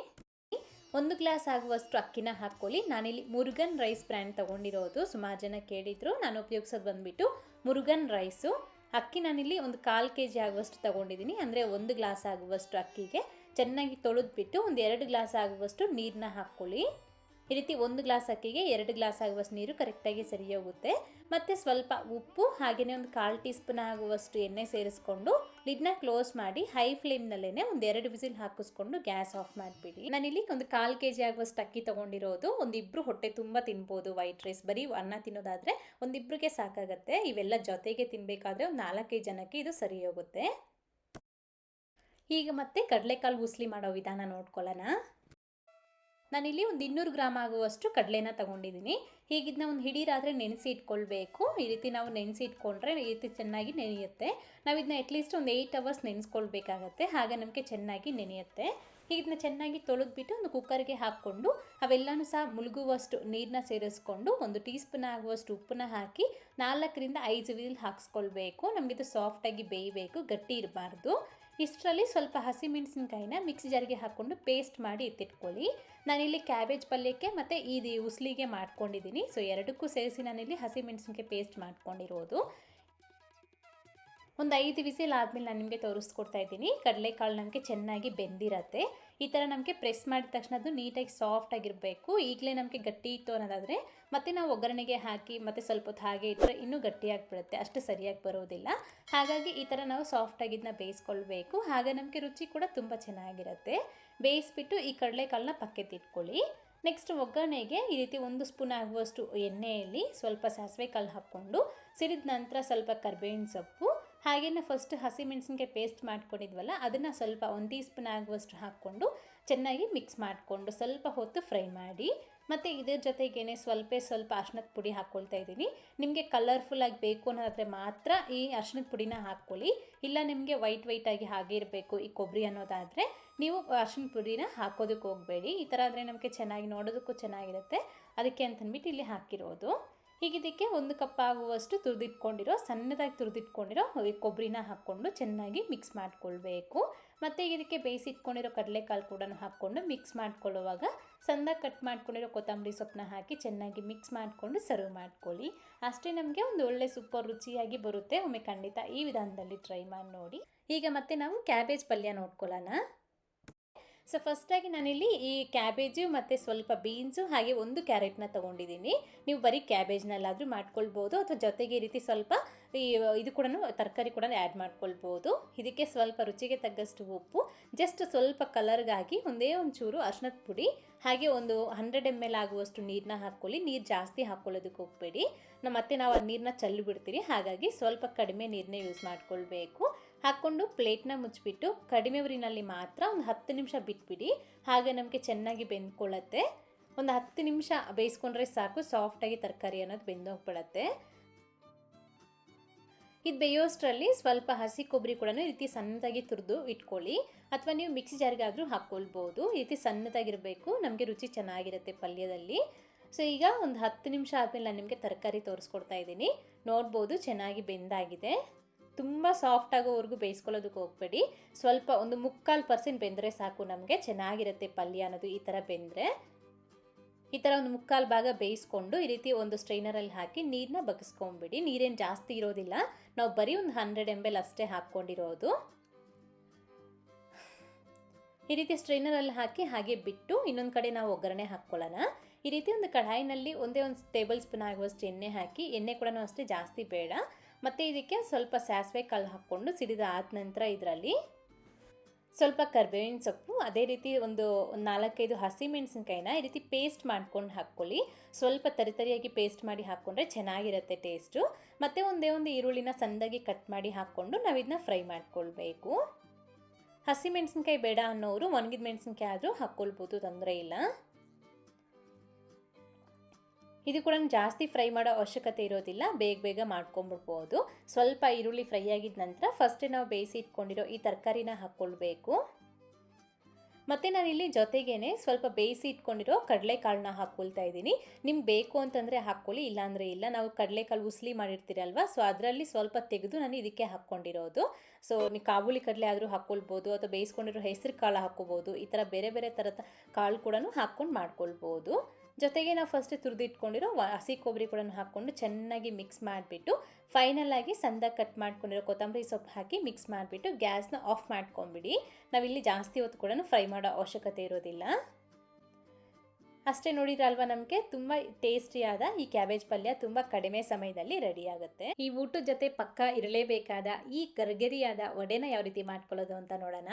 ಒಂದು ಗ್ಲಾಸ್ ಆಗುವಷ್ಟು ಅಕ್ಕಿನ ಹಾಕ್ಕೊಳ್ಳಿ. ನಾನಿಲ್ಲಿ ಮುರುಗನ್ ರೈಸ್ ಬ್ರ್ಯಾಂಡ್ ತೊಗೊಂಡಿರೋದು. ಸುಮಾರು ಜನ ಕೇಳಿದ್ರು. ನಾನು ಉಪಯೋಗಿಸೋದು ಬಂದ್ಬಿಟ್ಟು ಮುರುಗನ್ ರೈಸು. ಅಕ್ಕಿ ನಾನಿಲ್ಲಿ ಒಂದು ಕಾಲು ಕೆ ಜಿ ಆಗುವಷ್ಟು ತೊಗೊಂಡಿದ್ದೀನಿ. ಅಂದರೆ ಒಂದು ಗ್ಲಾಸ್ ಆಗುವಷ್ಟು ಅಕ್ಕಿಗೆ. ಚೆನ್ನಾಗಿ ತೊಳೆದ್ಬಿಟ್ಟು ಒಂದು ಎರಡು ಗ್ಲಾಸ್ ಆಗುವಷ್ಟು ನೀರನ್ನ ಹಾಕ್ಕೊಳ್ಳಿ. ಈ ರೀತಿ ಒಂದು ಗ್ಲಾಸ್ ಅಕ್ಕಿಗೆ ಎರಡು ಗ್ಲಾಸ್ ಆಗುವಷ್ಟು ನೀರು ಕರೆಕ್ಟಾಗಿ ಸರಿ ಹೋಗುತ್ತೆ ಮತ್ತು ಸ್ವಲ್ಪ ಉಪ್ಪು ಹಾಗೆಯೇ ಒಂದು ಕಾಲು ಟೀ ಸ್ಪೂನ್ ಆಗುವಷ್ಟು ಎಣ್ಣೆ ಸೇರಿಸ್ಕೊಂಡು ಲಿಡ್ನ ಕ್ಲೋಸ್ ಮಾಡಿ ಹೈ ಫ್ಲೇಮ್ನಲ್ಲೇ ಒಂದು ಎರಡು ವಿಸಿಲ್ ಹಾಕಿಸ್ಕೊಂಡು ಗ್ಯಾಸ್ ಆಫ್ ಮಾಡಿಬಿಡಿ. ನಾನಿಲ್ಲಿ ಒಂದು ಕಾಲು ಕೆ ಜಿ ಆಗುವಷ್ಟು ಅಕ್ಕಿ ತೊಗೊಂಡಿರೋದು. ಒಂದಿಬ್ಬರು ಹೊಟ್ಟೆ ತುಂಬ ತಿನ್ಬೋದು, ವೈಟ್ ರೈಸ್. ಬರೀ ಅನ್ನ ತಿನ್ನೋದಾದರೆ ಒಂದಿಬ್ಬರಿಗೆ ಸಾಕಾಗುತ್ತೆ. ಇವೆಲ್ಲ ಜೊತೆಗೆ ತಿನ್ನಬೇಕಾದ್ರೆ ಒಂದು ನಾಲ್ಕೈದು ಜನಕ್ಕೆ ಇದು ಸರಿ ಹೋಗುತ್ತೆ. ಈಗ ಮತ್ತೆ ಕಡಲೆಕಾಳು ಉಸ್ಲಿ ಮಾಡೋ ವಿಧಾನ ನೋಡ್ಕೊಳ್ಳೋಣ. ನಾನಿಲ್ಲಿ ಒಂದು ಇನ್ನೂರು ಗ್ರಾಮ್ ಆಗುವಷ್ಟು ಕಡಲೆನ ತಗೊಂಡಿದ್ದೀನಿ. ಹೀಗಿದ್ನ ಒಂದು ಹಿಡಿ ರಾತ್ರಿ ನೆನೆಸಿ ಇಟ್ಕೊಳ್ಬೇಕು. ಈ ರೀತಿ ನಾವು ನೆನೆಸಿ ಇಟ್ಕೊಂಡ್ರೆ ಈ ರೀತಿ ಚೆನ್ನಾಗಿ ನೆನೆಯುತ್ತೆ. ನಾವು ಇದನ್ನ ಅಟ್ಲೀಸ್ಟ್ ಒಂದು ಏಯ್ಟ್ ಅವರ್ಸ್ ನೆನೆಸ್ಕೊಳ್ಬೇಕಾಗತ್ತೆ. ಹಾಗೆ ನಮಗೆ ಚೆನ್ನಾಗಿ ನೆನೆಯುತ್ತೆ. ಇದನ್ನ ಚೆನ್ನಾಗಿ ತೊಳೆದ್ಬಿಟ್ಟು ಒಂದು ಕುಕ್ಕರ್ಗೆ ಹಾಕ್ಕೊಂಡು ಅವೆಲ್ಲನೂ ಸಹ ಮುಳುಗುವಷ್ಟು ನೀರನ್ನ ಸೇರಿಸ್ಕೊಂಡು ಒಂದು ಟೀ ಸ್ಪೂನ್ ಆಗುವಷ್ಟು ಉಪ್ಪನ್ನ ಹಾಕಿ ನಾಲ್ಕರಿಂದ ಐದು ವಿಲ್ ಹಾಕ್ಸ್ಕೊಳ್ಬೇಕು. ನಮಗಿದು ಸಾಫ್ಟಾಗಿ ಬೇಯಬೇಕು, ಗಟ್ಟಿ ಇರಬಾರ್ದು. ಇಷ್ಟರಲ್ಲಿ ಸ್ವಲ್ಪ ಹಸಿಮೆಣಸಿನ್ಕಾಯಿನ ಮಿಕ್ಸಿ ಜಾರಿಗೆ ಹಾಕ್ಕೊಂಡು ಪೇಸ್ಟ್ ಮಾಡಿ ಎತ್ತಿಟ್ಕೊಳ್ಳಿ ನಾನಿಲ್ಲಿ ಕ್ಯಾಬೇಜ್ ಪಲ್ಯಕ್ಕೆ ಮತ್ತು ಇದು ಉಸ್ಲಿಗೆ ಮಾಡ್ಕೊಂಡಿದ್ದೀನಿ. ಸೊ ಎರಡಕ್ಕೂ ಸೇರಿಸಿ ನಾನಿಲ್ಲಿ ಹಸಿಮೆಣಸಿನ್ಕಾಯಿ ಪೇಸ್ಟ್ ಮಾಡ್ಕೊಂಡಿರೋದು. ಒಂದು ಐದು ವಿಸಿಲ್ ಆದಮೇಲೆ ನಾನು ನಿಮಗೆ ತೋರಿಸ್ಕೊಡ್ತಾ ಇದ್ದೀನಿ. ಕಡಲೆಕಾಳು ನಮಗೆ ಚೆನ್ನಾಗಿ ಬೆಂದಿರತ್ತೆ. ಈ ಥರ ನಮಗೆ ಪ್ರೆಸ್ ಮಾಡಿದ ತಕ್ಷಣ ಅದು ನೀಟಾಗಿ ಸಾಫ್ಟ್ ಆಗಿರಬೇಕು. ಈಗಲೇ ನಮಗೆ ಗಟ್ಟಿ ಇತ್ತು ಅನ್ನೋದಾದರೆ ಮತ್ತೆ ನಾವು ಒಗ್ಗರಣೆಗೆ ಹಾಕಿ ಮತ್ತು ಸ್ವಲ್ಪ ಹೊತ್ತು ಹಾಗೆ ಇಟ್ಟರೆ ಇನ್ನೂ ಗಟ್ಟಿಯಾಗಿಬಿಡುತ್ತೆ. ಅಷ್ಟು ಸರಿಯಾಗಿ ಬರೋದಿಲ್ಲ. ಹಾಗಾಗಿ ಈ ಥರ ನಾವು ಸಾಫ್ಟಾಗಿದ್ದನ್ನ ಬೇಯಿಸ್ಕೊಳ್ಬೇಕು. ಹಾಗೆ ನಮಗೆ ರುಚಿ ಕೂಡ ತುಂಬ ಚೆನ್ನಾಗಿರುತ್ತೆ. ಬೇಯಿಸ್ಬಿಟ್ಟು ಈ ಕಡಲೆಕಾಳನ್ನ ಪಕ್ಕೆತ್ತಿಟ್ಕೊಳ್ಳಿ ನೆಕ್ಸ್ಟ್ ಒಗ್ಗರಣೆಗೆ ಈ ರೀತಿ ಒಂದು ಸ್ಪೂನ್ ಆಗುವಷ್ಟು ಎಣ್ಣೆಯಲ್ಲಿ ಸ್ವಲ್ಪ ಸಾಸಿವೆ ಕಾಳು ಹಾಕ್ಕೊಂಡು, ಸಿರಿದ ನಂತರ ಸ್ವಲ್ಪ ಕರ್ಬೇವಿನ ಸೊಪ್ಪು ಹಾಗೆಯೇ ಫಸ್ಟ್ ಹಸಿಮೆಣಸಿನ್ಕಾಯಿ ಪೇಸ್ಟ್ ಮಾಡ್ಕೊಂಡಿದ್ವಲ್ಲ, ಅದನ್ನು ಸ್ವಲ್ಪ ಒಂದು ಟೀ ಸ್ಪೂನ್ ಆಗುವಷ್ಟು ಹಾಕ್ಕೊಂಡು ಚೆನ್ನಾಗಿ ಮಿಕ್ಸ್ ಮಾಡಿಕೊಂಡು ಸ್ವಲ್ಪ ಹೊತ್ತು ಫ್ರೈ ಮಾಡಿ, ಮತ್ತು ಇದ್ರ ಜೊತೆಗೇನೆ ಸ್ವಲ್ಪ ಸ್ವಲ್ಪ ಅರ್ಶಿನದ ಪುಡಿ ಹಾಕ್ಕೊಳ್ತಾ ಇದ್ದೀನಿ. ನಿಮಗೆ ಕಲರ್ಫುಲ್ಲಾಗಿ ಬೇಕು ಅನ್ನೋದಾದರೆ ಮಾತ್ರ ಈ ಅರ್ಶಿನದ ಪುಡಿನ ಹಾಕ್ಕೊಳ್ಳಿ. ಇಲ್ಲ ನಿಮಗೆ ವೈಟ್ ವೈಟಾಗಿ ಹಾಗೆ ಇರಬೇಕು ಈ ಕೊಬ್ಬರಿ ಅನ್ನೋದಾದರೆ, ನೀವು ಅರ್ಶಿನ ಪುಡಿನ ಹಾಕೋದಕ್ಕೆ ಹೋಗಬೇಡಿ. ಈ ಥರ ಆದರೆ ನಮಗೆ ಚೆನ್ನಾಗಿ ನೋಡೋದಕ್ಕೂ ಚೆನ್ನಾಗಿರುತ್ತೆ. ಅದಕ್ಕೆ ಅಂತಂದ್ಬಿಟ್ಟು ಇಲ್ಲಿ ಹಾಕಿರೋದು. ಈಗ ಇದಕ್ಕೆ ಒಂದು ಕಪ್ ಆಗುವಷ್ಟು ತುರಿದಿಟ್ಕೊಂಡಿರೋ, ಸಣ್ಣದಾಗಿ ತುರಿದಿಟ್ಕೊಂಡಿರೋ ಕೊಬ್ಬರಿನ ಹಾಕ್ಕೊಂಡು ಚೆನ್ನಾಗಿ ಮಿಕ್ಸ್ ಮಾಡಿಕೊಳ್ಬೇಕು. ಮತ್ತು ಇದಕ್ಕೆ ಬೇಯಿಸಿಟ್ಕೊಂಡಿರೋ ಕಡಲೆಕಾಳು ಕೂಡ ಹಾಕ್ಕೊಂಡು ಮಿಕ್ಸ್ ಮಾಡ್ಕೊಳ್ಳುವಾಗ ಸಣ್ಣದಾಗಿ ಕಟ್ ಮಾಡ್ಕೊಂಡಿರೋ ಕೊತ್ತಂಬರಿ ಸೊಪ್ಪನ್ನ ಹಾಕಿ ಚೆನ್ನಾಗಿ ಮಿಕ್ಸ್ ಮಾಡಿಕೊಂಡು ಸರ್ವ್ ಮಾಡ್ಕೊಳ್ಳಿ. ಅಷ್ಟೇ ನಮಗೆ ಒಂದು ಒಳ್ಳೆ ಸೂಪರ್ ರುಚಿಯಾಗಿ ಬರುತ್ತೆ. ಒಮ್ಮೆ ಖಂಡಿತ ಈ ವಿಧಾನದಲ್ಲಿ ಟ್ರೈ ಮಾಡಿ ನೋಡಿ. ಈಗ ಮತ್ತೆ ನಾವು ಕ್ಯಾಬೇಜ್ ಪಲ್ಯ ನೋಡ್ಕೊಳ್ಳೋಣ. ಸೊ ಫಸ್ಟಾಗಿ ನಾನಿಲ್ಲಿ ಈ ಕ್ಯಾಬೇಜು ಮತ್ತು ಸ್ವಲ್ಪ ಬೀನ್ಸು ಹಾಗೆ ಒಂದು ಕ್ಯಾರೆಟ್ನ ತೊಗೊಂಡಿದ್ದೀನಿ. ನೀವು ಬರೀ ಕ್ಯಾಬೇಜ್ನಲ್ಲಾದರೂ ಮಾಡ್ಕೊಳ್ಬೋದು ಅಥವಾ ಜೊತೆಗೆ ಈ ರೀತಿ ಸ್ವಲ್ಪ ಈ, ಇದು ಕೂಡ ತರಕಾರಿ ಕೂಡ ಆ್ಯಡ್ ಮಾಡ್ಕೊಳ್ಬೋದು. ಇದಕ್ಕೆ ಸ್ವಲ್ಪ ರುಚಿಗೆ ತಗ್ಗಷ್ಟು ಉಪ್ಪು ಜಸ್ಟ್ ಸ್ವಲ್ಪ ಕಲರ್ಗಾಗಿ ಒಂದೇ ಒಂದು ಚೂರು ಅರ್ಶಿನದ ಪುಡಿ, ಹಾಗೆ ಒಂದು ಹಂಡ್ರೆಡ್ ಎಂ ಎಲ್ ಆಗುವಷ್ಟು ನೀರನ್ನ ಹಾಕ್ಕೊಳ್ಳಿ. ನೀರು ಜಾಸ್ತಿ ಹಾಕ್ಕೊಳ್ಳೋದಕ್ಕೆ ಹೋಗಬೇಡಿ ಮತ್ತೆ ನಾವು ಆ ನೀರನ್ನ ಚಲ್ಲು ಬಿಡ್ತೀರಿ. ಹಾಗಾಗಿ ಸ್ವಲ್ಪ ಕಡಿಮೆ ನೀರನ್ನೇ ಯೂಸ್ ಮಾಡ್ಕೊಳ್ಬೇಕು. ಹಾಕ್ಕೊಂಡು ಪ್ಲೇಟ್ನ ಮುಚ್ಚಿಬಿಟ್ಟು ಕಡಿಮೆ ಉರಿನಲ್ಲಿ ಮಾತ್ರ ಒಂದು ಹತ್ತು ನಿಮಿಷ ಬಿಟ್ಬಿಡಿ. ಹಾಗೆ ನಮಗೆ ಚೆನ್ನಾಗಿ ಬೆಂದ್ಕೊಳ್ಳುತ್ತೆ ಒಂದು ಹತ್ತು ನಿಮಿಷ ಬೇಯಿಸ್ಕೊಂಡ್ರೆ ಸಾಕು ಸಾಫ್ಟಾಗಿ ತರಕಾರಿ ಅನ್ನೋದು ಬೆಂದೋಗ್ಬಿಡತ್ತೆ ಇದು ಬೇಯೋಷ್ಟರಲ್ಲಿ ಸ್ವಲ್ಪ ಹಸಿ ಕೊಬ್ಬರಿ ಕೂಡ ಈ ರೀತಿ ಸಣ್ಣದಾಗಿ ತುರಿದು ಇಟ್ಕೊಳ್ಳಿ. ಅಥವಾ ನೀವು ಮಿಕ್ಸಿ ಜಾರಿಗಾದರೂ ಹಾಕ್ಕೊಳ್ಬೋದು. ಈ ರೀತಿ ಸಣ್ಣದಾಗಿರಬೇಕು, ನಮಗೆ ರುಚಿ ಚೆನ್ನಾಗಿರುತ್ತೆ ಪಲ್ಯದಲ್ಲಿ. ಸೊ, ಈಗ ಒಂದು ಹತ್ತು ನಿಮಿಷ ಆದಮೇಲೆ ನಾನು ನಿಮಗೆ ತರಕಾರಿ ತೋರಿಸ್ಕೊಡ್ತಾ ಇದ್ದೀನಿ. ನೋಡ್ಬೋದು ಚೆನ್ನಾಗಿ ಬೆಂದಾಗಿದೆ. ತುಂಬ ಸಾಫ್ಟ್ ಆಗೋವರೆಗೂ ಬೇಯಿಸ್ಕೊಳ್ಳೋದಕ್ಕೆ ಹೋಗಬೇಡಿ. ಸ್ವಲ್ಪ ಒಂದು ಮುಕ್ಕಾಲು ಪರ್ಸೆಂಟ್ ಬೆಂದರೆ ಸಾಕು ನಮಗೆ, ಚೆನ್ನಾಗಿರುತ್ತೆ ಪಲ್ಯ ಅನ್ನೋದು ಈ ಥರ ಬೆಂದರೆ. ಈ ಥರ ಒಂದು ಮುಕ್ಕಾಲು ಭಾಗ ಬೇಯಿಸ್ಕೊಂಡು ಈ ರೀತಿ ಒಂದು ಸ್ಟ್ರೈನರಲ್ಲಿ ಹಾಕಿ ನೀರನ್ನ ಬಗ್ಸ್ಕೊಂಬಿಡಿ. ನೀರೇನು ಜಾಸ್ತಿ ಇರೋದಿಲ್ಲ. ನಾವು ಬರೀ ಒಂದು ಹಂಡ್ರೆಡ್ ಎಂ ಎಲ್ ಅಷ್ಟೇ ಹಾಕ್ಕೊಂಡಿರೋದು. ಈ ರೀತಿ ಸ್ಟ್ರೈನರಲ್ಲಿ ಹಾಕಿ ಹಾಗೆ ಬಿಟ್ಟು ಇನ್ನೊಂದು ಕಡೆ ನಾವು ಒಗ್ಗರಣೆ ಹಾಕ್ಕೊಳ್ಳೋಣ. ಈ ರೀತಿ ಒಂದು ಕಡಾಯಿನಲ್ಲಿ ಒಂದೇ ಒಂದು ಟೇಬಲ್ ಸ್ಪೂನ್ ಆಗುವಷ್ಟು ಎಣ್ಣೆ ಹಾಕಿ, ಎಣ್ಣೆ ಕೂಡ ಅಷ್ಟೇ ಜಾಸ್ತಿ ಬೇಡ. ಮತ್ತು ಇದಕ್ಕೆ ಸ್ವಲ್ಪ ಸಾಸಿವೆ ಕಾಳು ಹಾಕ್ಕೊಂಡು ಸಿಡಿದ ಆದ ನಂತರ ಇದರಲ್ಲಿ ಸ್ವಲ್ಪ ಕರ್ಬೇವಿನ ಸೊಪ್ಪು, ಅದೇ ರೀತಿ ಒಂದು ನಾಲ್ಕೈದು ಹಸಿಮೆಣಸಿನ್ಕಾಯಿನ ಈ ರೀತಿ ಪೇಸ್ಟ್ ಮಾಡ್ಕೊಂಡು ಹಾಕ್ಕೊಳ್ಳಿ. ಸ್ವಲ್ಪ ತರಿತರಿಯಾಗಿ ಪೇಸ್ಟ್ ಮಾಡಿ ಹಾಕ್ಕೊಂಡ್ರೆ ಚೆನ್ನಾಗಿರುತ್ತೆ ಟೇಸ್ಟು ಮತ್ತು ಒಂದೇ ಒಂದು ಈರುಳ್ಳಿನ ಸಣ್ಣದಾಗಿ ಕಟ್ ಮಾಡಿ ಹಾಕ್ಕೊಂಡು ನಾವು ಇದನ್ನ ಫ್ರೈ ಮಾಡ್ಕೊಳ್ಬೇಕು. ಹಸಿಮೆಣಸಿನ್ಕಾಯಿ ಬೇಡ ಅನ್ನೋರು, ಒಣಗಿದ ಮೆಣಸಿನ್ಕಾಯಿ ಆದರೂ ಹಾಕ್ಕೊಳ್ಬೋದು, ತೊಂದರೆ ಇಲ್ಲ. ಇದು ಕೂಡ ಜಾಸ್ತಿ ಫ್ರೈ ಮಾಡೋ ಅವಶ್ಯಕತೆ ಇರೋದಿಲ್ಲ, ಬೇಗ ಬೇಗ ಮಾಡ್ಕೊಂಬಿಡ್ಬೋದು. ಸ್ವಲ್ಪ ಈರುಳ್ಳಿ ಫ್ರೈ ಆಗಿದ ನಂತರ ಫಸ್ಟೇ ನಾವು ಬೇಯಿಸಿ ಇಟ್ಕೊಂಡಿರೋ ಈ ತರಕಾರಿನ ಹಾಕ್ಕೊಳ್ಬೇಕು. ಮತ್ತು ನಾನಿಲ್ಲಿ ಜೊತೆಗೇನೆ ಸ್ವಲ್ಪ ಬೇಯಿಸಿ ಇಟ್ಕೊಂಡಿರೋ ಕಡಲೆಕಾಳನ್ನ ಹಾಕ್ಕೊಳ್ತಾ ಇದ್ದೀನಿ. ನಿಮ್ಗೆ ಬೇಕು ಅಂತಂದರೆ ಹಾಕ್ಕೊಳ್ಳಿ, ಇಲ್ಲಾಂದರೆ ಇಲ್ಲ. ನಾವು ಕಡಲೆಕಾಳು ಉಸ್ಲಿ ಮಾಡಿರ್ತೀರಲ್ವ ಸೊ ಅದರಲ್ಲಿ ಸ್ವಲ್ಪ ತೆಗೆದು ನಾನು ಇದಕ್ಕೆ ಹಾಕ್ಕೊಂಡಿರೋದು. ಸೊ ನೀವು ಕಾಬೂಲಿ ಕಡಲೆ ಆದರೂ ಹಾಕ್ಕೊಳ್ಬೋದು, ಅಥವಾ ಬೇಯಿಸ್ಕೊಂಡಿರೋ ಹೆಸರು ಕಾಳು ಹಾಕ್ಕೋಬೋದು ಈ ಥರ ಬೇರೆ ಬೇರೆ ಥರದ ಕಾಳು ಕೂಡ ಹಾಕ್ಕೊಂಡು ಮಾಡ್ಕೊಳ್ಬೋದು. ಜೊತೆಗೆ ನಾವು ಫಸ್ಟ್ ತುರಿದಿಟ್ಕೊಂಡಿರೋ ಹಸಿ ಕೊಬ್ಬರಿ ಕೂಡ ಹಾಕ್ಕೊಂಡು ಚೆನ್ನಾಗಿ ಮಿಕ್ಸ್ ಮಾಡಿಬಿಟ್ಟು ಫೈನಲ್ ಆಗಿ ಸಂದ ಕಟ್ ಮಾಡ್ಕೊಂಡಿರೋ ಕೊತ್ತಂಬರಿ ಸೊಪ್ಪು ಹಾಕಿ ಮಿಕ್ಸ್ ಮಾಡಿಬಿಟ್ಟು ಗ್ಯಾಸ್ನ ಆಫ್ ಮಾಡ್ಕೊಂಬಿಡಿ ನಾವಿಲ್ಲಿ ಜಾಸ್ತಿ ಹೊತ್ತು ಕೂಡ ಫ್ರೈ ಮಾಡೋ ಅವಶ್ಯಕತೆ ಇರೋದಿಲ್ಲ. ಅಷ್ಟೇ ನೋಡಿದ್ರಲ್ವಾ ನಮಗೆ? ತುಂಬ ಟೇಸ್ಟಿಯಾದ ಈ ಕ್ಯಾಬೇಜ್ ಪಲ್ಯ ತುಂಬ ಕಡಿಮೆ ಸಮಯದಲ್ಲಿ ರೆಡಿ ಆಗುತ್ತೆ. ಈ ಊಟದ ಜೊತೆ ಪಕ್ಕ ಇರಲೇಬೇಕಾದ ಈ ಗರ್ಗರಿಯಾದ ವಡೆನ ಯಾವ ರೀತಿ ಮಾಡ್ಕೊಳ್ಳೋದು ಅಂತ ನೋಡೋಣ.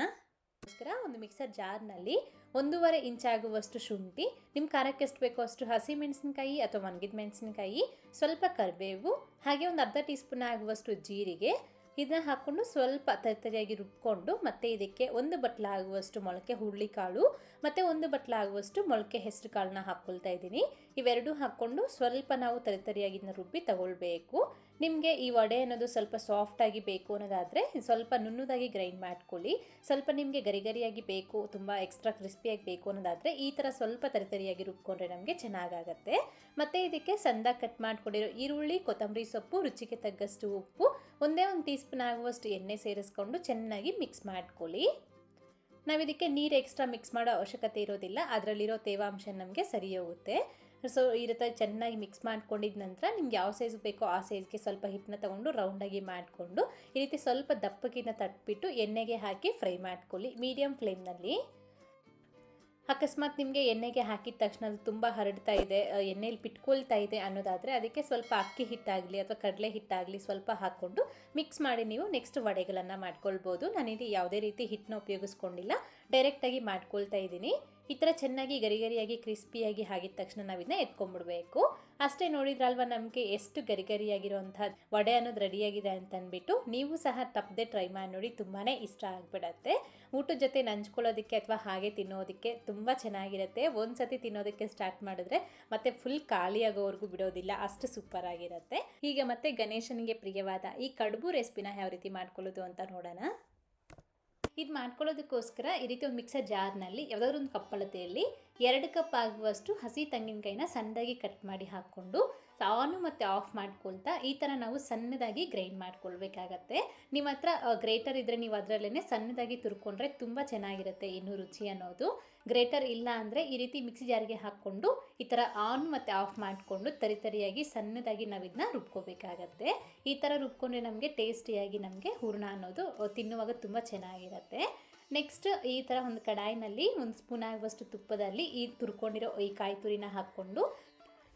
ಅದಕ್ಕೋಸ್ಕರ ಒಂದು ಮಿಕ್ಸರ್ ಜಾರ್ನಲ್ಲಿ ಒಂದೂವರೆ ಇಂಚಾಗುವಷ್ಟು ಶುಂಠಿ ನಿಮ್ಮ ಖಾರಕ್ಕೆ ಎಷ್ಟು ಬೇಕೋ ಅಷ್ಟು ಹಸಿ ಮೆಣಸಿನಕಾಯಿ ಅಥವಾ ಒಣಗಿದ ಮೆಣಸಿನಕಾಯಿ, ಸ್ವಲ್ಪ ಕರಿಬೇವು, ಹಾಗೆ ಒಂದು ಅರ್ಧ ಟೀ ಸ್ಪೂನ್ ಆಗುವಷ್ಟು ಜೀರಿಗೆ, ಇದನ್ನ ಹಾಕ್ಕೊಂಡು ಸ್ವಲ್ಪ ತರಿತರಿಯಾಗಿ ರುಬ್ಕೊಂಡು ಮತ್ತೆ ಇದಕ್ಕೆ ಒಂದು ಬಟ್ಲಾಗುವಷ್ಟು ಮೊಳಕೆ ಹುರುಳಿಕಾಳು ಮತ್ತು ಒಂದು ಬಟ್ಲಾಗುವಷ್ಟು ಮೊಳಕೆ ಹೆಸರು ಕಾಳನ್ನ ಹಾಕ್ಕೊಳ್ತಾ ಇದ್ದೀನಿ. ಇವೆರಡೂ ಹಾಕ್ಕೊಂಡು ಸ್ವಲ್ಪ ನಾವು ತರಿತರಿಯಾಗಿ ರುಬ್ಬಿ ತಗೊಳ್ಬೇಕು. ನಿಮಗೆ ಈ ವಡೆ ಅನ್ನೋದು ಸ್ವಲ್ಪ ಸಾಫ್ಟಾಗಿ ಬೇಕು ಅನ್ನೋದಾದರೆ ಸ್ವಲ್ಪ ನುಣ್ಣದಾಗಿ ಗ್ರೈಂಡ್ ಮಾಡ್ಕೊಳ್ಳಿ. ಸ್ವಲ್ಪ ನಿಮಗೆ ಗರಿಗರಿಯಾಗಿ ಬೇಕು, ತುಂಬ ಎಕ್ಸ್ಟ್ರಾ ಕ್ರಿಸ್ಪಿಯಾಗಿ ಬೇಕು ಅನ್ನೋದಾದರೆ ಈ ಥರ ಸ್ವಲ್ಪ ತರಿತರಿಯಾಗಿ ರುಬ್ಕೊಂಡ್ರೆ ನಮಗೆ ಚೆನ್ನಾಗಾಗತ್ತೆ. ಮತ್ತು ಇದಕ್ಕೆ ಸಂದ ಕಟ್ ಮಾಡ್ಕೊಂಡಿರೋ ಈರುಳ್ಳಿ, ಕೊತ್ತಂಬರಿ ಸೊಪ್ಪು, ರುಚಿಗೆ ತಗ್ಗಷ್ಟು ಉಪ್ಪು, ಒಂದೇ ಒಂದು ಟೀ ಸ್ಪೂನ್ ಆಗುವಷ್ಟು ಎಣ್ಣೆ ಸೇರಿಸ್ಕೊಂಡು ಚೆನ್ನಾಗಿ ಮಿಕ್ಸ್ ಮಾಡ್ಕೊಳ್ಳಿ. ನಾವು ಇದಕ್ಕೆ ನೀರು ಎಕ್ಸ್ಟ್ರಾ ಮಿಕ್ಸ್ ಮಾಡೋ ಅವಶ್ಯಕತೆ ಇರೋದಿಲ್ಲ, ಅದರಲ್ಲಿರೋ ತೇವಾಂಶ ನಮಗೆ ಸರಿ ಹೋಗುತ್ತೆ. ಸೊ ಈ ರೀತಿ ಚೆನ್ನಾಗಿ ಮಿಕ್ಸ್ ಮಾಡ್ಕೊಂಡಿದ ನಂತರ ನಿಮ್ಗೆ ಯಾವ ಸೈಜ್ ಬೇಕೋ ಆ ಸೈಜ್ಗೆ ಸ್ವಲ್ಪ ಹಿಟ್ಟನ್ನ ತೊಗೊಂಡು ರೌಂಡಾಗಿ ಮಾಡಿಕೊಂಡು, ಈ ರೀತಿ ಸ್ವಲ್ಪ ದಪ್ಪಕ್ಕಿಂತ ತಟ್ಬಿಟ್ಟು ಎಣ್ಣೆಗೆ ಹಾಕಿ ಫ್ರೈ ಮಾಡ್ಕೊಳ್ಳಿ. ಮೀಡಿಯಮ್ ಫ್ಲೇಮ್ನಲ್ಲಿ ಅಕಸ್ಮಾತ್ ನಿಮಗೆ ಎಣ್ಣೆಗೆ ಹಾಕಿದ ತಕ್ಷಣ ಅದು ತುಂಬ ಹರಡ್ತಾ ಇದೆ ಎಣ್ಣೆಯಲ್ಲಿ ಬಿಟ್ಕೊಳ್ತಾ ಇದೆ ಅನ್ನೋದಾದರೆ ಅದಕ್ಕೆ ಸ್ವಲ್ಪ ಅಕ್ಕಿ ಹಿಟ್ಟಾಗಲಿ ಅಥವಾ ಕಡಲೆ ಹಿಟ್ಟಾಗಲಿ ಸ್ವಲ್ಪ ಹಾಕ್ಕೊಂಡು ಮಿಕ್ಸ್ ಮಾಡಿ ನೀವು ನೆಕ್ಸ್ಟ್ ವಡೆಗಳನ್ನು ಮಾಡ್ಕೊಳ್ಬೋದು. ನಾನಿಲ್ಲಿ ಯಾವುದೇ ರೀತಿ ಹಿಟ್ಟನ್ನ ಉಪಯೋಗಿಸ್ಕೊಂಡಿಲ್ಲ ಡೈರೆಕ್ಟಾಗಿ ಮಾಡ್ಕೊಳ್ತಾ ಇದ್ದೀನಿ. ಈ ಥರ ಚೆನ್ನಾಗಿ ಗರಿಗರಿಯಾಗಿ ಕ್ರಿಸ್ಪಿಯಾಗಿ ಆಗಿದ ತಕ್ಷಣ ನಾವು ಇದನ್ನ ಎತ್ಕೊಂಡ್ಬಿಡ್ಬೇಕು ಅಷ್ಟೇ ನೋಡಿದ್ರಲ್ವ ನಮಗೆ ಎಷ್ಟು ಗರಿಗರಿಯಾಗಿರುವಂಥ ವಡೆ ಅನ್ನೋದು ರೆಡಿಯಾಗಿದೆ ಅಂತ ಅಂದ್ಬಿಟ್ಟು ನೀವು ಸಹ ತಪ್ಪದೆ ಟ್ರೈ ಮಾಡಿ ನೋಡಿ ತುಂಬಾ ಇಷ್ಟ ಆಗಿಬಿಡತ್ತೆ. ಊಟದ ಜೊತೆ ನಂಚ್ಕೊಳ್ಳೋದಕ್ಕೆ ಅಥವಾ ಹಾಗೆ ತಿನ್ನೋದಕ್ಕೆ ತುಂಬ ಚೆನ್ನಾಗಿರುತ್ತೆ. ಒಂದು ಸತಿ ತಿನ್ನೋದಕ್ಕೆ ಸ್ಟಾರ್ಟ್ ಮಾಡಿದ್ರೆ ಮತ್ತೆ ಫುಲ್ ಖಾಲಿಯಾಗೋವರೆಗೂ ಬಿಡೋದಿಲ್ಲ, ಅಷ್ಟು ಸೂಪರ್ ಆಗಿರುತ್ತೆ. ಈಗ ಮತ್ತೆ ಗಣೇಶನಿಗೆ ಪ್ರಿಯವಾದ ಈ ಕಡುಬು ರೆಸಿಪಿನ ಯಾವ ರೀತಿ ಮಾಡ್ಕೊಳ್ಳೋದು ಅಂತ ನೋಡೋಣ. ಇದು ಮಾಡ್ಕೊಳ್ಳೋದಕ್ಕೋಸ್ಕರ ಈ ರೀತಿ ಒಂದು ಮಿಕ್ಸರ್ ಜಾರ್ನಲ್ಲಿ ಯಾವುದಾದ್ರೂ ಒಂದು ಕಪ್ಪಳತೆಯಲ್ಲಿ ಎರಡು ಕಪ್ ಆಗುವಷ್ಟು ಹಸಿ ತೆಂಗಿನಕಾಯಿನ ಸಣ್ಣದಾಗಿ ಕಟ್ ಮಾಡಿ ಹಾಕ್ಕೊಂಡು ಆನು ಮತ್ತು ಆಫ್ ಮಾಡ್ಕೊಳ್ತಾ ಈ ಥರ ನಾವು ಸಣ್ಣದಾಗಿ ಗ್ರೈಂಡ್ ಮಾಡ್ಕೊಳ್ಬೇಕಾಗತ್ತೆ. ನಿಮ್ಮ ಹತ್ರ ಗ್ರೇಟರ್ ಇದ್ದರೆ ನೀವು ಅದರಲ್ಲೇ ಸಣ್ಣದಾಗಿ ತುರ್ಕೊಂಡ್ರೆ ತುಂಬ ಚೆನ್ನಾಗಿರುತ್ತೆ, ಇನ್ನೂ ರುಚಿ ಅನ್ನೋದು. ಗ್ರೇಟರ್ ಇಲ್ಲ ಅಂದರೆ ಈ ರೀತಿ ಮಿಕ್ಸಿ ಜಾರಿಗೆ ಹಾಕ್ಕೊಂಡು ಈ ಥರ ಆನ್ ಮತ್ತು ಆಫ್ ಮಾಡಿಕೊಂಡು ತರಿತರಿಯಾಗಿ ಸಣ್ಣದಾಗಿ ನಾವು ಇದನ್ನ ರುಬ್ಕೋಬೇಕಾಗತ್ತೆ. ಈ ಥರ ರುಬ್ಕೊಂಡ್ರೆ ನಮಗೆ ಟೇಸ್ಟಿಯಾಗಿ ನಮಗೆ ಹೂರ್ಣ ಅನ್ನೋದು ತಿನ್ನುವಾಗ ತುಂಬ ಚೆನ್ನಾಗಿರುತ್ತೆ. ನೆಕ್ಸ್ಟ್ ಈ ಥರ ಒಂದು ಕಡಾಯಿನಲ್ಲಿ ಒಂದು ಸ್ಪೂನ್ ಆಗುವಷ್ಟು ತುಪ್ಪದಲ್ಲಿ ಈ ತುರ್ಕೊಂಡಿರೋ ಈ ಕಾಯಿ ತುರಿನ ಹಾಕ್ಕೊಂಡು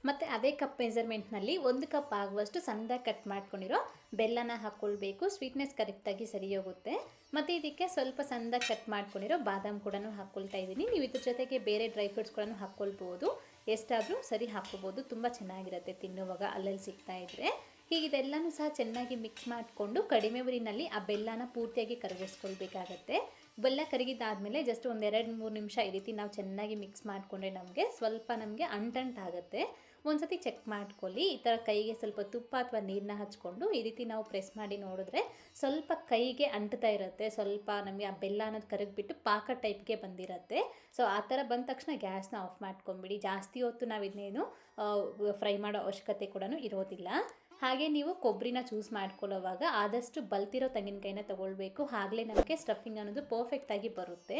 ಮತ್ತು ಅದೇ ಕಪ್ ಮೆಜರ್ಮೆಂಟ್ನಲ್ಲಿ ಒಂದು ಕಪ್ ಆಗುವಷ್ಟು ಸಣ್ಣದಾಗಿ ಕಟ್ ಮಾಡ್ಕೊಂಡಿರೋ ಬೆಲ್ಲನ ಹಾಕ್ಕೊಳ್ಬೇಕು ಸ್ವೀಟ್ನೆಸ್ ಕರೆಕ್ಟಾಗಿ ಸರಿ ಹೋಗುತ್ತೆ ಮತ್ತು ಇದಕ್ಕೆ ಸ್ವಲ್ಪ ಸಣ್ಣದಾಗಿ ಕಟ್ ಮಾಡ್ಕೊಂಡಿರೋ ಬಾದಾಮ್ ಕೂಡ ಹಾಕ್ಕೊಳ್ತಾ ಇದ್ದೀನಿ. ನೀವು ಇದ್ರ ಜೊತೆಗೆ ಬೇರೆ ಡ್ರೈ ಫ್ರೂಟ್ಸ್ ಹಾಕ್ಕೊಳ್ಬೋದು ಎಷ್ಟಾದರೂ ಸರಿ ಹಾಕ್ಕೋಬೋದು. ತುಂಬ ಚೆನ್ನಾಗಿರುತ್ತೆ ತಿನ್ನುವಾಗ ಅಲ್ಲಲ್ಲಿ ಸಿಗ್ತಾ ಇದ್ದರೆ ಹೀಗೆ ಇದೆಲ್ಲನೂ ಸಹ ಚೆನ್ನಾಗಿ ಮಿಕ್ಸ್ ಮಾಡಿಕೊಂಡು ಕಡಿಮೆ ಊರಿನಲ್ಲಿ ಆ ಬೆಲ್ಲನ ಪೂರ್ತಿಯಾಗಿ ಕರಗಿಸ್ಕೊಳ್ಬೇಕಾಗತ್ತೆ. ಬೆಲ್ಲ ಕರಗಿದಾದಮೇಲೆ ಜಸ್ಟ್ ಒಂದೆರಡು ಮೂರು ನಿಮಿಷ ಈ ರೀತಿ ನಾವು ಚೆನ್ನಾಗಿ ಮಿಕ್ಸ್ ಮಾಡಿಕೊಂಡ್ರೆ ನಮಗೆ ಸ್ವಲ್ಪ ನಮಗೆ ಅಂಟಂಟಾಗುತ್ತೆ ಒಂದ್ಸತಿ ಚೆಕ್ ಮಾಡ್ಕೊಳ್ಳಿ. ಈ ಥರ ಕೈಗೆ ಸ್ವಲ್ಪ ತುಪ್ಪ ಅಥವಾ ನೀರನ್ನ ಹಚ್ಕೊಂಡು ಈ ರೀತಿ ನಾವು ಪ್ರೆಸ್ ಮಾಡಿ ನೋಡಿದ್ರೆ ಸ್ವಲ್ಪ ಕೈಗೆ ಅಂಟ್ತಾ ಇರುತ್ತೆ. ಸ್ವಲ್ಪ ನಮಗೆ ಆ ಬೆಲ್ಲ ಅನ್ನೋದು ಕರಗ್ಬಿಟ್ಟು ಪಾಕ ಟೈಪ್ಗೆ ಬಂದಿರುತ್ತೆ. ಸೊ ಆ ಥರ ಬಂದ ತಕ್ಷಣ ಗ್ಯಾಸ್ನ ಆಫ್ ಮಾಡ್ಕೊಂಬಿಡಿ. ಜಾಸ್ತಿ ಹೊತ್ತು ನಾವು ಇದನ್ನೇನು ಫ್ರೈ ಮಾಡೋ ಅವಶ್ಯಕತೆ ಕೂಡ ಇರೋದಿಲ್ಲ. ಹಾಗೆ ನೀವು ಕೊಬ್ಬರಿನ ಚೂಸ್ ಮಾಡ್ಕೊಳ್ಳೋವಾಗ ಆದಷ್ಟು ಬಲ್ತಿರೋ ತೆಂಗಿನಕಾಯಿನ ತೊಗೊಳ್ಬೇಕು. ಆಗಲೇ ನಮಗೆ ಸ್ಟಫಿಂಗ್ ಅನ್ನೋದು ಪರ್ಫೆಕ್ಟಾಗಿ ಬರುತ್ತೆ.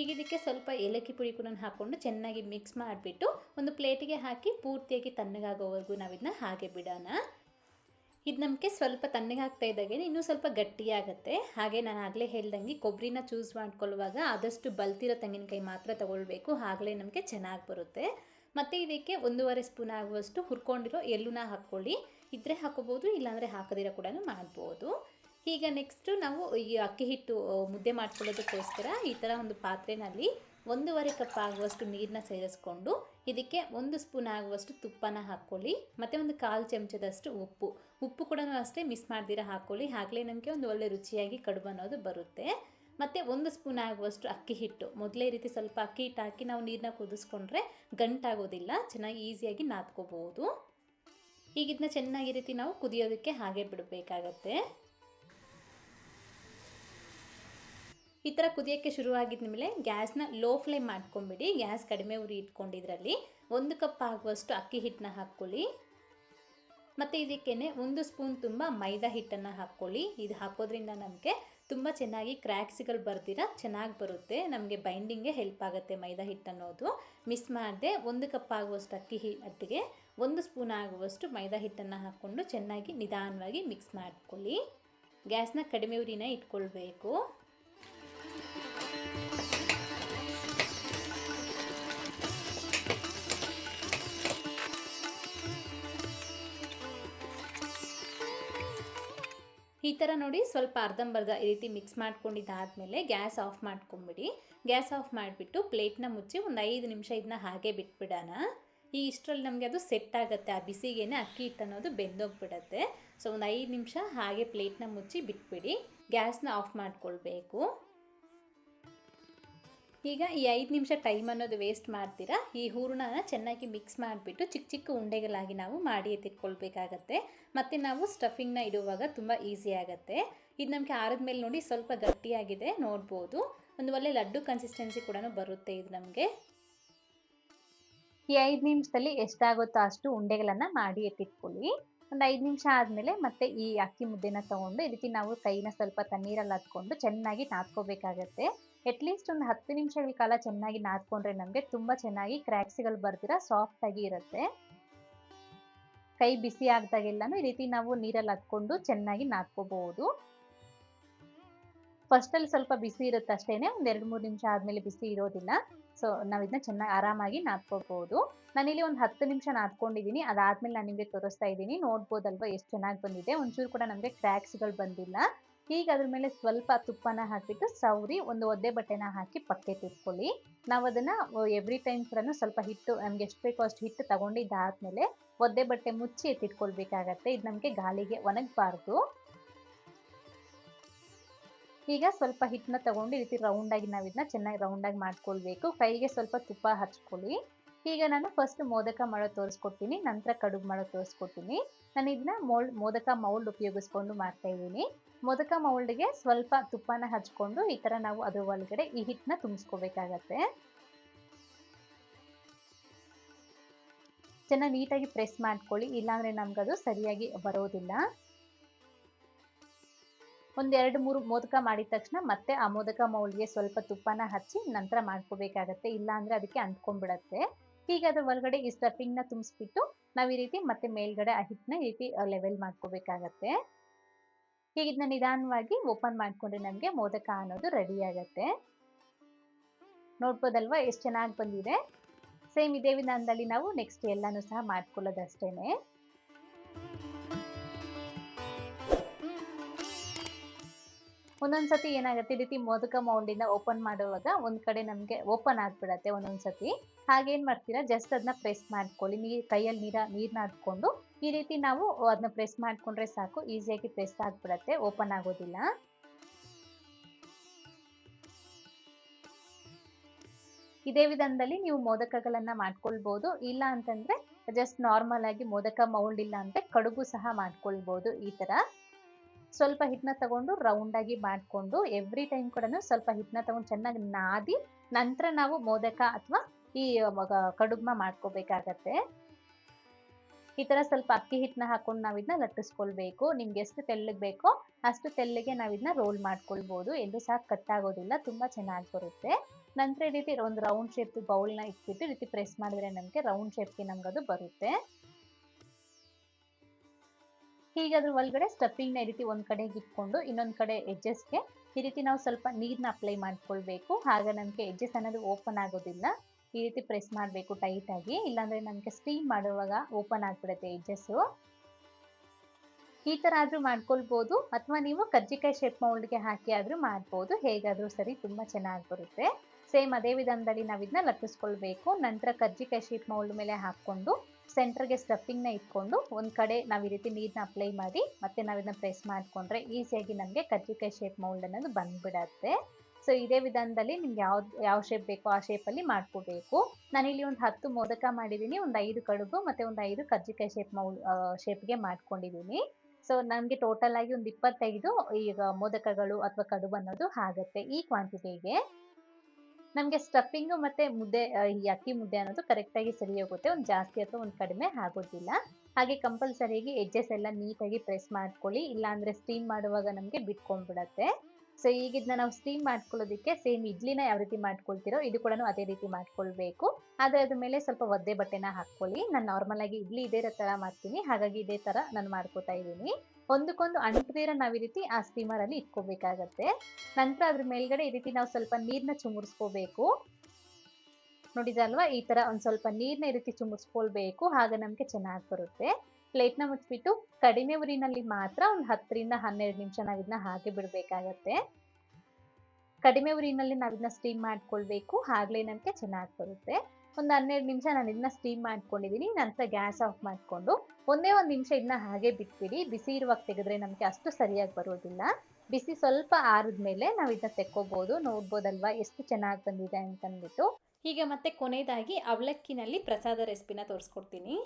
ಈಗ ಇದಕ್ಕೆ ಸ್ವಲ್ಪ ಏಲಕ್ಕಿ ಪುಡಿ ಕೂಡ ಹಾಕ್ಕೊಂಡು ಚೆನ್ನಾಗಿ ಮಿಕ್ಸ್ ಮಾಡಿಬಿಟ್ಟು ಒಂದು ಪ್ಲೇಟಿಗೆ ಹಾಕಿ ಪೂರ್ತಿಯಾಗಿ ತಣ್ಣಗಾಗೋವರೆಗೂ ನಾವು ಇದನ್ನ ಹಾಗೆ ಬಿಡೋಣ. ಇದು ನಮಗೆ ಸ್ವಲ್ಪ ತಣ್ಣಗಾಗ್ತಾ ಇದ್ದಾಗೆ ಇನ್ನೂ ಸ್ವಲ್ಪ ಗಟ್ಟಿಯಾಗುತ್ತೆ. ಹಾಗೆ ನಾನು ಆಗಲೇ ಹೇಳ್ದಂಗೆ ಕೊಬ್ಬರಿನ ಚೂಸ್ ಮಾಡ್ಕೊಳ್ಳುವಾಗ ಆದಷ್ಟು ಬಲ್ತಿರೋ ತೆಂಗಿನಕಾಯಿ ಮಾತ್ರ ತಗೊಳ್ಬೇಕು. ಆಗಲೇ ನಮಗೆ ಚೆನ್ನಾಗಿ ಬರುತ್ತೆ. ಮತ್ತು ಇದಕ್ಕೆ ಒಂದೂವರೆ ಸ್ಪೂನ್ ಆಗುವಷ್ಟು ಹುರ್ಕೊಂಡಿರೋ ಎಲ್ಲೂನ ಹಾಕ್ಕೊಳ್ಳಿ. ಇದ್ರೆ ಹಾಕೋಬೋದು ಇಲ್ಲಾಂದರೆ ಹಾಕದಿರೋ ಕೂಡ ಮಾಡ್ಬೋದು. ಈಗ ನೆಕ್ಸ್ಟು ನಾವು ಈ ಅಕ್ಕಿ ಹಿಟ್ಟು ಮುದ್ದೆ ಮಾಡ್ಕೊಳ್ಳೋದಕ್ಕೋಸ್ಕರ ಈ ಥರ ಒಂದು ಪಾತ್ರೆನಲ್ಲಿ ಒಂದೂವರೆ ಕಪ್ ಆಗುವಷ್ಟು ನೀರನ್ನ ಸೇರಿಸ್ಕೊಂಡು ಇದಕ್ಕೆ ಒಂದು ಸ್ಪೂನ್ ಆಗುವಷ್ಟು ತುಪ್ಪನ ಹಾಕ್ಕೊಳ್ಳಿ, ಮತ್ತು ಒಂದು ಕಾಲು ಚಮಚದಷ್ಟು ಉಪ್ಪು. ಉಪ್ಪು ಕೂಡ ಅಷ್ಟೇ ಮಿಸ್ ಮಾಡ್ದಿರ ಹಾಕ್ಕೊಳ್ಳಿ ಆಗಲೇ ನಮಗೆ ಒಂದು ಒಳ್ಳೆ ರುಚಿಯಾಗಿ ಕಡುಬು ಅನ್ನೋದು ಬರುತ್ತೆ. ಮತ್ತು ಒಂದು ಸ್ಪೂನ್ ಆಗುವಷ್ಟು ಅಕ್ಕಿ ಹಿಟ್ಟು. ಮೊದಲೇ ರೀತಿ ಸ್ವಲ್ಪ ಅಕ್ಕಿ ಹಿಟ್ಟು ಹಾಕಿ ನಾವು ನೀರನ್ನ ಕುದಿಸ್ಕೊಂಡ್ರೆ ಗಂಟಾಗೋದಿಲ್ಲ, ಚೆನ್ನಾಗಿ ಈಸಿಯಾಗಿ ನಾದ್ಕೋಬೋದು ಈಗ ಇದನ್ನ ಚೆನ್ನಾಗಿ ರೀತಿ ನಾವು ಕುದಿಯೋದಕ್ಕೆ ಹಾಗೆ ಬಿಡಬೇಕಾಗತ್ತೆ. ಈ ಥರ ಕುದಿಯೋಕ್ಕೆ ಶುರುವಾಗಿದ್ದ ಮೇಲೆ ಗ್ಯಾಸ್ನ ಲೋ ಫ್ಲೇಮ್ ಮಾಡ್ಕೊಂಬಿಡಿ. ಗ್ಯಾಸ್ ಕಡಿಮೆ ಉರಿ ಇಟ್ಕೊಂಡಿದ್ರಲ್ಲಿ ಒಂದು ಕಪ್ ಆಗುವಷ್ಟು ಅಕ್ಕಿ ಹಿಟ್ಟನ್ನ ಹಾಕ್ಕೊಳ್ಳಿ. ಮತ್ತು ಇದಕ್ಕೇನೆ ಒಂದು ಸ್ಪೂನ್ ತುಂಬ ಮೈದಾ ಹಿಟ್ಟನ್ನು ಹಾಕ್ಕೊಳ್ಳಿ. ಇದು ಹಾಕೋದ್ರಿಂದ ನಮಗೆ ತುಂಬ ಚೆನ್ನಾಗಿ ಕ್ರ್ಯಾಕ್ಸ್ಗಳು ಬರ್ದಿರ, ಚೆನ್ನಾಗಿ ಬರುತ್ತೆ. ನಮಗೆ ಬೈಂಡಿಂಗ್ಗೆ ಹೆಲ್ಪ್ ಆಗುತ್ತೆ ಮೈದಾ ಹಿಟ್ಟು ಅನ್ನೋದು. ಮಿಸ್ ಮಾಡದೆ ಒಂದು ಕಪ್ ಆಗುವಷ್ಟು ಅಕ್ಕಿ ಹಿಟ್ಟಿಗೆ ಒಂದು ಸ್ಪೂನ್ ಆಗುವಷ್ಟು ಮೈದಾ ಹಿಟ್ಟನ್ನು ಹಾಕ್ಕೊಂಡು ಚೆನ್ನಾಗಿ ನಿಧಾನವಾಗಿ ಮಿಕ್ಸ್ ಮಾಡ್ಕೊಳ್ಳಿ. ಗ್ಯಾಸ್ನ ಕಡಿಮೆ ಉರಿನ ಇಟ್ಕೊಳ್ಬೇಕು. ಈ ಥರ ನೋಡಿ ಸ್ವಲ್ಪ ಅರ್ಧಂಬರ್ಧ ಈ ರೀತಿ ಮಿಕ್ಸ್ ಮಾಡ್ಕೊಂಡಿದ್ದಾದಮೇಲೆ ಗ್ಯಾಸ್ ಆಫ್ ಮಾಡ್ಕೊಂಬಿಡಿ. ಗ್ಯಾಸ್ ಆಫ್ ಮಾಡಿಬಿಟ್ಟು ಪ್ಲೇಟ್ನ ಮುಚ್ಚಿ ಒಂದು ಐದು ನಿಮಿಷ ಇದನ್ನ ಹಾಗೆ ಬಿಟ್ಬಿಡೋಣ. ಈ ಇಷ್ಟರಲ್ಲಿ ನಮಗೆ ಅದು ಸೆಟ್ ಆಗುತ್ತೆ, ಆ ಬಿಸಿಗೇನೆ ಅಕ್ಕಿ ಹಿಟ್ಟು ಅನ್ನೋದು ಬೆಂದೋಗ್ಬಿಡತ್ತೆ. ಸೊ ಒಂದು ಐದು ನಿಮಿಷ ಹಾಗೆ ಪ್ಲೇಟ್ನ ಮುಚ್ಚಿ ಬಿಟ್ಬಿಡಿ. ಗ್ಯಾಸ್ನ ಆಫ್ ಮಾಡ್ಕೊಳ್ಬೇಕು. ಈಗ ಈ ಐದು ನಿಮಿಷ ಟೈಮ್ ಅನ್ನೋದು ವೇಸ್ಟ್ ಮಾಡ್ತೀರಾ? ಈ ಹೂರಣನ ಚೆನ್ನಾಗಿ ಮಿಕ್ಸ್ ಮಾಡಿಬಿಟ್ಟು ಚಿಕ್ಕ ಚಿಕ್ಕ ಉಂಡೆಗಳಾಗಿ ನಾವು ಮಾಡಿ ಎತ್ತಿಟ್ಕೊಳ್ಬೇಕಾಗತ್ತೆ ಮತ್ತು ನಾವು ಸ್ಟಫಿಂಗ್ನ ಇಡುವಾಗ ತುಂಬ ಈಸಿ ಆಗುತ್ತೆ. ಇದು ನಮಗೆ ಆರದ ಮೇಲೆ ನೋಡಿ ಸ್ವಲ್ಪ ಗಟ್ಟಿಯಾಗಿದೆ, ನೋಡ್ಬೋದು. ಒಂದು ಒಳ್ಳೆ ಲಡ್ಡು ಕನ್ಸಿಸ್ಟೆನ್ಸಿ ಕೂಡ ಬರುತ್ತೆ ಇದು ನಮಗೆ.
ಈ ಐದು ನಿಮಿಷದಲ್ಲಿ ಎಷ್ಟಾಗುತ್ತೋ ಅಷ್ಟು ಉಂಡೆಗಳನ್ನು ಮಾಡಿ ಎತ್ತಿಟ್ಕೊಳ್ಳಿ ಒಂದು ಐದು ನಿಮಿಷ ಆದಮೇಲೆ ಮತ್ತೆ ಈ ಅಕ್ಕಿ ಮುದ್ದೆನ ತಗೊಂಡು ರೀತಿ ನಾವು ಕೈನ ಸ್ವಲ್ಪ ತಣ್ಣೀರಲ್ಲಿ ಹತ್ಕೊಂಡು ಚೆನ್ನಾಗಿ ನಾದ್ಕೋಬೇಕಾಗತ್ತೆ. ಅಟ್ಲೀಸ್ಟ್ ಒಂದು ಹತ್ತು ನಿಮಿಷಗಳ ಕಾಲ ಚೆನ್ನಾಗಿ ನಾದ್ಕೊಂಡ್ರೆ ನಮಗೆ ತುಂಬ ಚೆನ್ನಾಗಿ ಕ್ರ್ಯಾಕ್ಸ್ಗಳು ಬರ್ದಿರ ಸಾಫ್ಟ್ ಆಗಿ ಇರುತ್ತೆ. ಕೈ ಬಿಸಿ ಆಗ್ದಾಗೆಲ್ಲ ಈ ರೀತಿ ನಾವು ನೀರಲ್ಲಿ ಹತ್ಕೊಂಡು ಚೆನ್ನಾಗಿ ನಾದ್ಕೋಬಹುದು. ಫಸ್ಟಲ್ಲಿ ಸ್ವಲ್ಪ ಬಿಸಿ ಇರುತ್ತೆ ಅಷ್ಟೇನೆ, ಒಂದ್ ಎರಡು ಮೂರು ನಿಮಿಷ ಆದ್ಮೇಲೆ ಬಿಸಿ ಇರೋದಿಲ್ಲ. ಸೊ ನಾವು ಇದನ್ನ ಚೆನ್ನಾಗಿ ಆರಾಮಾಗಿ ನಾದ್ಕೋಬಹುದು. ನಾನಿಲ್ಲಿ ಒಂದು ಹತ್ತು ನಿಮಿಷ ನಾದ್ಕೊಂಡಿದ್ದೀನಿ ಅದಾದ್ಮೇಲೆ ನಾನು ನಿಮಗೆ ತೋರಿಸ್ತಾ ಇದ್ದೀನಿ ನೋಡ್ಬೋದಲ್ವಾ, ಎಷ್ಟು ಚೆನ್ನಾಗಿ ಬಂದಿದೆ. ಒಂಚೂರು ಕೂಡ ನಮಗೆ ಕ್ರ್ಯಾಕ್ಸ್ಗಳು ಬಂದಿಲ್ಲ. ಈಗ ಅದ್ರ ಮೇಲೆ ಸ್ವಲ್ಪ ತುಪ್ಪನ ಹಾಕಿಬಿಟ್ಟು ಸೌರಿ ಒಂದು ಒದ್ದೆ ಬಟ್ಟೆನ ಹಾಕಿ ಪಕ್ಕಕ್ಕೆ ತಿಟ್ಕೊಳ್ಳಿ ನಾವು ಅದನ್ನ ಎವ್ರಿ ಟೈಮ್ ಕೂಡ ಸ್ವಲ್ಪ ಹಿಟ್ಟು, ನಮ್ಗೆ ಎಷ್ಟು ಬೇಕೋ ಅಷ್ಟು ಹಿಟ್ಟು ತಗೊಂಡಿದ್ದಾದ್ಮೇಲೆ ಒದ್ದೆ ಬಟ್ಟೆ ಮುಚ್ಚಿ ಎತ್ತಿಟ್ಕೊಳ್ಬೇಕಾಗತ್ತೆ. ಇದು ನಮಗೆ ಗಾಳಿಗೆ ಒಣಗಬಾರ್ದು. ಈಗ ಸ್ವಲ್ಪ ಹಿಟ್ಟನ್ನ ತಗೊಂಡು ಈ ರೀತಿ ರೌಂಡಾಗಿ ನಾವು ಇದನ್ನ ಚೆನ್ನಾಗಿ ರೌಂಡಾಗಿ ಮಾಡ್ಕೊಳ್ಬೇಕು. ಕೈಗೆ ಸ್ವಲ್ಪ ತುಪ್ಪ ಹಚ್ಕೊಳ್ಳಿ. ಈಗ ನಾನು ಫಸ್ಟ್ ಮೋದಕ ಮಾಡೋ ತೋರಿಸ್ಕೊಡ್ತೀನಿ, ನಂತರ ಕಡುಬು ಮಾಡೋ ತೋರಿಸ್ಕೊಡ್ತೀನಿ. ನಾನು ಇದನ್ನ ಮೋಲ್ಡ್ ಮೋದಕ ಮೌಲ್ಡ್ ಉಪಯೋಗಿಸ್ಕೊಂಡು ಮಾಡ್ತಾ ಇದ್ದೀನಿ. ಮೋದಕ ಮೌಲ್ಡ್ಗೆ ಸ್ವಲ್ಪ ತುಪ್ಪನ ಹಚ್ಕೊಂಡು ಈ ತರ ನಾವು ಅದ್ರ ಒಳಗಡೆ ಈ ಹಿಟ್ಟನ್ನ ತುಂಬಿಸ್ಕೋಬೇಕಾಗತ್ತೆ. ಚೆನ್ನಾಗಿ ನೀಟಾಗಿ ಪ್ರೆಸ್ ಮಾಡ್ಕೊಳ್ಳಿ, ಇಲ್ಲಾಂದ್ರೆ ಅದು ಸರಿಯಾಗಿ ಬರೋದಿಲ್ಲ. ಒಂದೆರಡು ಮೂರು ಮೋದಕ ಮಾಡಿದ ತಕ್ಷಣ ಮತ್ತೆ ಆ ಮೋದಕ ಮೌಲ್ಡ್ಗೆ ಸ್ವಲ್ಪ ತುಪ್ಪನ ಹಚ್ಚಿ ನಂತರ ಮಾಡ್ಕೋಬೇಕಾಗತ್ತೆ, ಇಲ್ಲಾಂದರೆ ಅದಕ್ಕೆ ಅಂಟ್ಕೊಂಡ್ಬಿಡತ್ತೆ. ಈಗ ಅದ್ರ ಒಳಗಡೆ ಈ ಸ್ಟಫಿಂಗ್ನ ತುಂಬಿಸ್ಬಿಟ್ಟು ನಾವು ಈ ರೀತಿ ಮತ್ತೆ ಮೇಲ್ಗಡೆ ಆ ಹಿಟ್ಟನ್ನ ಈ ರೀತಿ ಲೆವೆಲ್ ಮಾಡ್ಕೋಬೇಕಾಗತ್ತೆ. ಈಗ ಇದನ್ನ ನಿಧಾನವಾಗಿ ಓಪನ್ ಮಾಡ್ಕೊಂಡ್ರೆ ನಮಗೆ ಮೋದಕ ಅನ್ನೋದು ರೆಡಿ ಆಗತ್ತೆ. ನೋಡ್ಬೋದಲ್ವಾ ಎಷ್ಟು ಚೆನ್ನಾಗಿ ಬಂದಿದೆ? ಸೇಮ್ ಇದೇ ವಿಧಾನದಲ್ಲಿ ನಾವು ನೆಕ್ಸ್ಟ್ ಎಲ್ಲಾನು ಸಹ ಮಾಡ್ಕೊಳ್ಳೋದಷ್ಟೇನೆ. ಒಂದೊಂದ್ಸತಿ ಏನಾಗುತ್ತೆ ಈ ರೀತಿ ಮೋದಕ ಮೌಲ್ಡಿಂದ ಓಪನ್ ಮಾಡುವಾಗ ಒಂದ್ ಕಡೆ ನಮ್ಗೆ ಓಪನ್ ಆಗ್ಬಿಡತ್ತೆ ಒಂದೊಂದ್ಸತಿ. ಹಾಗೇನ್ ಮಾಡ್ತೀರಾ? ಜಸ್ಟ್ ಅದನ್ನ ಪ್ರೆಸ್ ಮಾಡ್ಕೊಳ್ಳಿ. ನೀರ್ ಕೈಯಲ್ಲಿ ನೀರ ನೀರ್ನ ಹಾಕೊಂಡು ಈ ರೀತಿ ನಾವು ಅದನ್ನ ಪ್ರೆಸ್ ಮಾಡ್ಕೊಂಡ್ರೆ ಸಾಕು. ಈಸಿಯಾಗಿ ಪ್ರೆಸ್ ಆಗ್ಬಿಡತ್ತೆ. ಓಪನ್ ಆಗೋದಿಲ್ಲ. ಇದೇ ವಿಧಾನದಲ್ಲಿ ನೀವು ಮೋದಕಗಳನ್ನ ಮಾಡ್ಕೊಳ್ಬಹುದು ಇಲ್ಲ ಅಂತಂದ್ರೆ ಜಸ್ಟ್ ನಾರ್ಮಲ್ ಆಗಿ ಮೋದಕ ಮೌಲ್ಡ್ ಇಲ್ಲ ಅಂದ್ರೆ ಕಡುಬು ಸಹ ಮಾಡ್ಕೊಳ್ಬಹುದು ಈ ತರ. ಸ್ವಲ್ಪ ಹಿಟ್ಟನ್ನ ತಗೊಂಡು ರೌಂಡ್ ಆಗಿ ಮಾಡ್ಕೊಂಡು ಎವ್ರಿ ಟೈಮ್ ಕೂಡ ಸ್ವಲ್ಪ ಹಿಟ್ಟನ್ನ ತಗೊಂಡು ಚೆನ್ನಾಗಿ ನಾದಿ ನಂತರ ನಾವು ಮೋದಕ ಅಥವಾ ಈ ಕಡುಬ್ನ ಮಾಡ್ಕೋಬೇಕಾಗತ್ತೆ. ಈ ತರ ಸ್ವಲ್ಪ ಅಕ್ಕಿ ಹಿಟ್ಟನ್ನ ಹಾಕೊಂಡು ನಾವು ಇದನ್ನ ಲಟ್ಟಿಸ್ಕೊಳ್ಬೇಕು. ನಿಮ್ಗೆ ಎಷ್ಟು ತೆಳ್ಳಗೆ ಬೇಕೋ ಅಷ್ಟು ತೆಳ್ಳಗೆ ನಾವು ಇದನ್ನ ರೋಲ್ ಮಾಡ್ಕೊಳ್ಬಹುದು ಎಲ್ಲೂ ಕಟ್ ಆಗೋದಿಲ್ಲ, ತುಂಬಾ ಚೆನ್ನಾಗಿ ಬರುತ್ತೆ. ನಂತರ ಈ ರೀತಿ ಒಂದು ರೌಂಡ್ ಶೇಪ್ ಬೌಲ್ನ ಇಟ್ಬಿಟ್ಟು ರೀತಿ ಪ್ರೆಸ್ ಮಾಡಿದ್ರೆ ನಮಗೆ ರೌಂಡ್ ಶೇಪ್ಗೆ ನಮ್ಗೆ ಅದು ಬರುತ್ತೆ. ಹೀಗೆ ಅದ್ರ ಒಳಗಡೆ ಸ್ಟಫಿಂಗ್ನ ಈ ರೀತಿ ಒಂದ್ ಕಡೆಗೆ ಇಟ್ಕೊಂಡು ಇನ್ನೊಂದ್ ಕಡೆ ಎಡ್ಜಸ್ಗೆ ಈ ರೀತಿ ನಾವು ಸ್ವಲ್ಪ ನೀರ್ನ ಅಪ್ಲೈ ಮಾಡ್ಕೊಳ್ಬೇಕು. ಹಾಗೆ ನಮಗೆ ಎಡ್ಜಸ್ ಅನ್ನೋದು ಓಪನ್ ಆಗೋದಿಲ್ಲ. ಈ ರೀತಿ ಪ್ರೆಸ್ ಮಾಡಬೇಕು ಟೈಟ್ ಆಗಿ. ಇಲ್ಲಾಂದ್ರೆ ನಮಗೆ ಸ್ಟೀಮ್ ಮಾಡುವಾಗ ಓಪನ್ ಆಗ್ಬಿಡುತ್ತೆ ಎಜ್ಜಸ್ಸು ಈ ಥರ ಆದರೂ ಮಾಡ್ಕೊಳ್ಬೋದು. ಅಥವಾ ನೀವು ಕರ್ಜಿಕಾಯಿ ಶೇಪ್ ಮೌಲ್ಡ್ಗೆ ಹಾಕಿ ಆದರೂ ಮಾಡ್ಬೋದು. ಹೇಗಾದರೂ ಸರಿ ತುಂಬ ಚೆನ್ನಾಗಿ ಬರುತ್ತೆ. ಸೇಮ್ ಅದೇ ವಿಧಾನದಲ್ಲಿ ನಾವು ಇದನ್ನ ಲಟ್ಟಿಸ್ಕೊಳ್ಬೇಕು. ನಂತರ ಕರ್ಜಿಕಾಯಿ ಶೇಪ್ ಮೌಲ್ಡ್ ಮೇಲೆ ಹಾಕ್ಕೊಂಡು ಸ್ಟಫಿಂಗ್ ಸ್ಟಫಿಂಗ್ನ ಇಟ್ಕೊಂಡು ಒಂದು ಕಡೆ ನಾವು ಈ ರೀತಿ ನೀರನ್ನ ಅಪ್ಲೈ ಮಾಡಿ ಮತ್ತೆ ನಾವು ಪ್ರೆಸ್ ಮಾಡಿಕೊಂಡ್ರೆ ಈಸಿಯಾಗಿ ನಮಗೆ ಕರ್ಜಿಕಾಯಿ ಶೇಪ್ ಮೌಲ್ಡ್ ಅನ್ನೋದು ಬಂದ್ಬಿಡತ್ತೆ. ಸೊ ಇದೇ ವಿಧಾನದಲ್ಲಿ ನಿಮ್ಗೆ ಯಾವ್ದು, ಯಾವ ಶೇಪ್ ಬೇಕೋ ಆ ಶೇಪಲ್ಲಿ ಮಾಡ್ಕೋಬೇಕು. ನಾನಿಲ್ಲಿ ಒಂದು ಹತ್ತು ಮೋದಕ ಮಾಡಿದ್ದೀನಿ ಒಂದು ಐದು ಕಡುಬು ಮತ್ತೆ ಒಂದು ಐದು ಕರ್ಜಿಕಾಯಿ ಶೇಪ್ ಮೌಲ್ ಶೇಪ್ಗೆ ಮಾಡ್ಕೊಂಡಿದ್ದೀನಿ ಸೊ ನಮ್ಗೆ ಟೋಟಲ್ ಆಗಿ ಒಂದು ಇಪ್ಪತ್ತೈದು ಈಗ ಮೋದಕಗಳು ಅಥವಾ ಕಡುಬು ಅನ್ನೋದು ಆಗುತ್ತೆ ಈ ಕ್ವಾಂಟಿಟಿಗೆ ನಮಗೆ ಸ್ಟಫಿಂಗು ಮತ್ತೆ ಮುದ್ದೆ ಈ ಅಕ್ಕಿ ಮುದ್ದೆ ಅನ್ನೋದು ಕರೆಕ್ಟಾಗಿ ಸರಿ ಹೋಗುತ್ತೆ. ಒಂದು ಜಾಸ್ತಿ ಅಥವಾ ಒಂದು ಕಡಿಮೆ ಆಗೋದಿಲ್ಲ. ಹಾಗೆ ಕಂಪಲ್ಸರಿಯಾಗಿ ಎಜ್ಜೆಸ್ ಎಲ್ಲ ನೀಟಾಗಿ ಪ್ರೆಸ್ ಮಾಡ್ಕೊಳ್ಳಿ. ಇಲ್ಲಾಂದರೆ ಸ್ಟೀಮ್ ಮಾಡುವಾಗ ನಮಗೆ ಬಿಟ್ಕೊಂಡ್ಬಿಡತ್ತೆ. ಸೊ ಈಗಿದ್ನ ನಾವು ಸ್ಟೀಮ್ ಮಾಡ್ಕೊಳ್ಳೋದಕ್ಕೆ ಸೇಮ್ ಇಡ್ಲಿನ ಯಾವ ರೀತಿ ಮಾಡ್ಕೊಳ್ತೀರೋ ಇದು ಕೂಡ ಅದೇ ರೀತಿ ಮಾಡ್ಕೊಳ್ಬೇಕು. ಆದರೆ ಅದ್ರ ಮೇಲೆ ಸ್ವಲ್ಪ ಒದ್ದೆ ಬಟ್ಟೆನ ಹಾಕ್ಕೊಳ್ಳಿ. ನಾನು ನಾರ್ಮಲ್ ಆಗಿ ಇಡ್ಲಿ ಇದೇ ಥರ ಮಾಡ್ತೀನಿ. ಹಾಗಾಗಿ ಇದೇ ಥರ ನಾನು ಮಾಡ್ಕೋತಾ ಇದ್ದೀನಿ. ಒಂದಕ್ಕೊಂದು ಅಂಟದಿರ ನಾವು ಈ ರೀತಿ ಆ ಸ್ಟೀಮರ್ ಅಲ್ಲಿ ಇಟ್ಕೋಬೇಕಾಗತ್ತೆ. ನಂತರ ಅದ್ರ ಮೇಲ್ಗಡೆ ಈ ರೀತಿ ನಾವು ಸ್ವಲ್ಪ ನೀರನ್ನ ಚುಮುರಿಸ್ಕೋಬೇಕು. ನೋಡಿದಲ್ವಾ ಈ ತರ ಒಂದ್ ಸ್ವಲ್ಪ ನೀರ್ನ ಈ ರೀತಿ ಚುಮುರಿಸ್ಕೊಳ್ಬೇಕು. ಹಾಗೆ ನಮ್ಗೆ ಚೆನ್ನಾಗಿ ಬರುತ್ತೆ. ಪ್ಲೇಟ್ನ ಮುಚ್ಚಿಬಿಟ್ಟು ಕಡಿಮೆ ಉರಿನಲ್ಲಿ ಮಾತ್ರ ಒಂದು ಹತ್ತರಿಂದ ಹನ್ನೆರಡು ನಿಮಿಷ ನಾವು ಇದನ್ನ ಹಾಗೆ ಬಿಡಬೇಕಾಗತ್ತೆ. ಕಡಿಮೆ ಉರಿನಲ್ಲಿ ನಾವು ಇದನ್ನ ಸ್ಟೀಮ್ ಮಾಡ್ಕೊಳ್ಬೇಕು, ಆಗ್ಲೇ ನಮಗೆ ಚೆನ್ನಾಗಿ ಬರುತ್ತೆ. ಒಂದು ಹನ್ನೆರಡು ನಿಮಿಷ ನಾನು ಇದನ್ನ ಸ್ಟೀಮ್ ಮಾಡ್ಕೊಂಡಿದ್ದೀನಿ ನಂತರ ಗ್ಯಾಸ್ ಆಫ್ ಮಾಡಿಕೊಂಡು ಒಂದೇ ಒಂದು ನಿಮಿಷ ಇದನ್ನ ಹಾಗೆ ಬಿಟ್ಬಿಡಿ. ಬಿಸಿ ಇರುವಾಗ ತೆಗೆದ್ರೆ ನಮಗೆ ಅಷ್ಟು ಸರಿಯಾಗಿ ಬರೋದಿಲ್ಲ. ಬಿಸಿ ಸ್ವಲ್ಪ ಆರಿದ್ಮೇಲೆ ನಾವು ಇದನ್ನ ತೆಕ್ಕೋಬಹುದು ನೋಡ್ಬೋದಲ್ವಾ ಎಷ್ಟು ಚೆನ್ನಾಗಿ ಬಂದಿದೆ ಅಂತಂದ್ಬಿಟ್ಟು.
ಈಗ ಮತ್ತೆ ಕೊನೆಯದಾಗಿ ಅವಲಕ್ಕಿನಲ್ಲಿ ಪ್ರಸಾದ ರೆಸಿಪಿನ ತೋರಿಸ್ಕೊಡ್ತೀನಿ.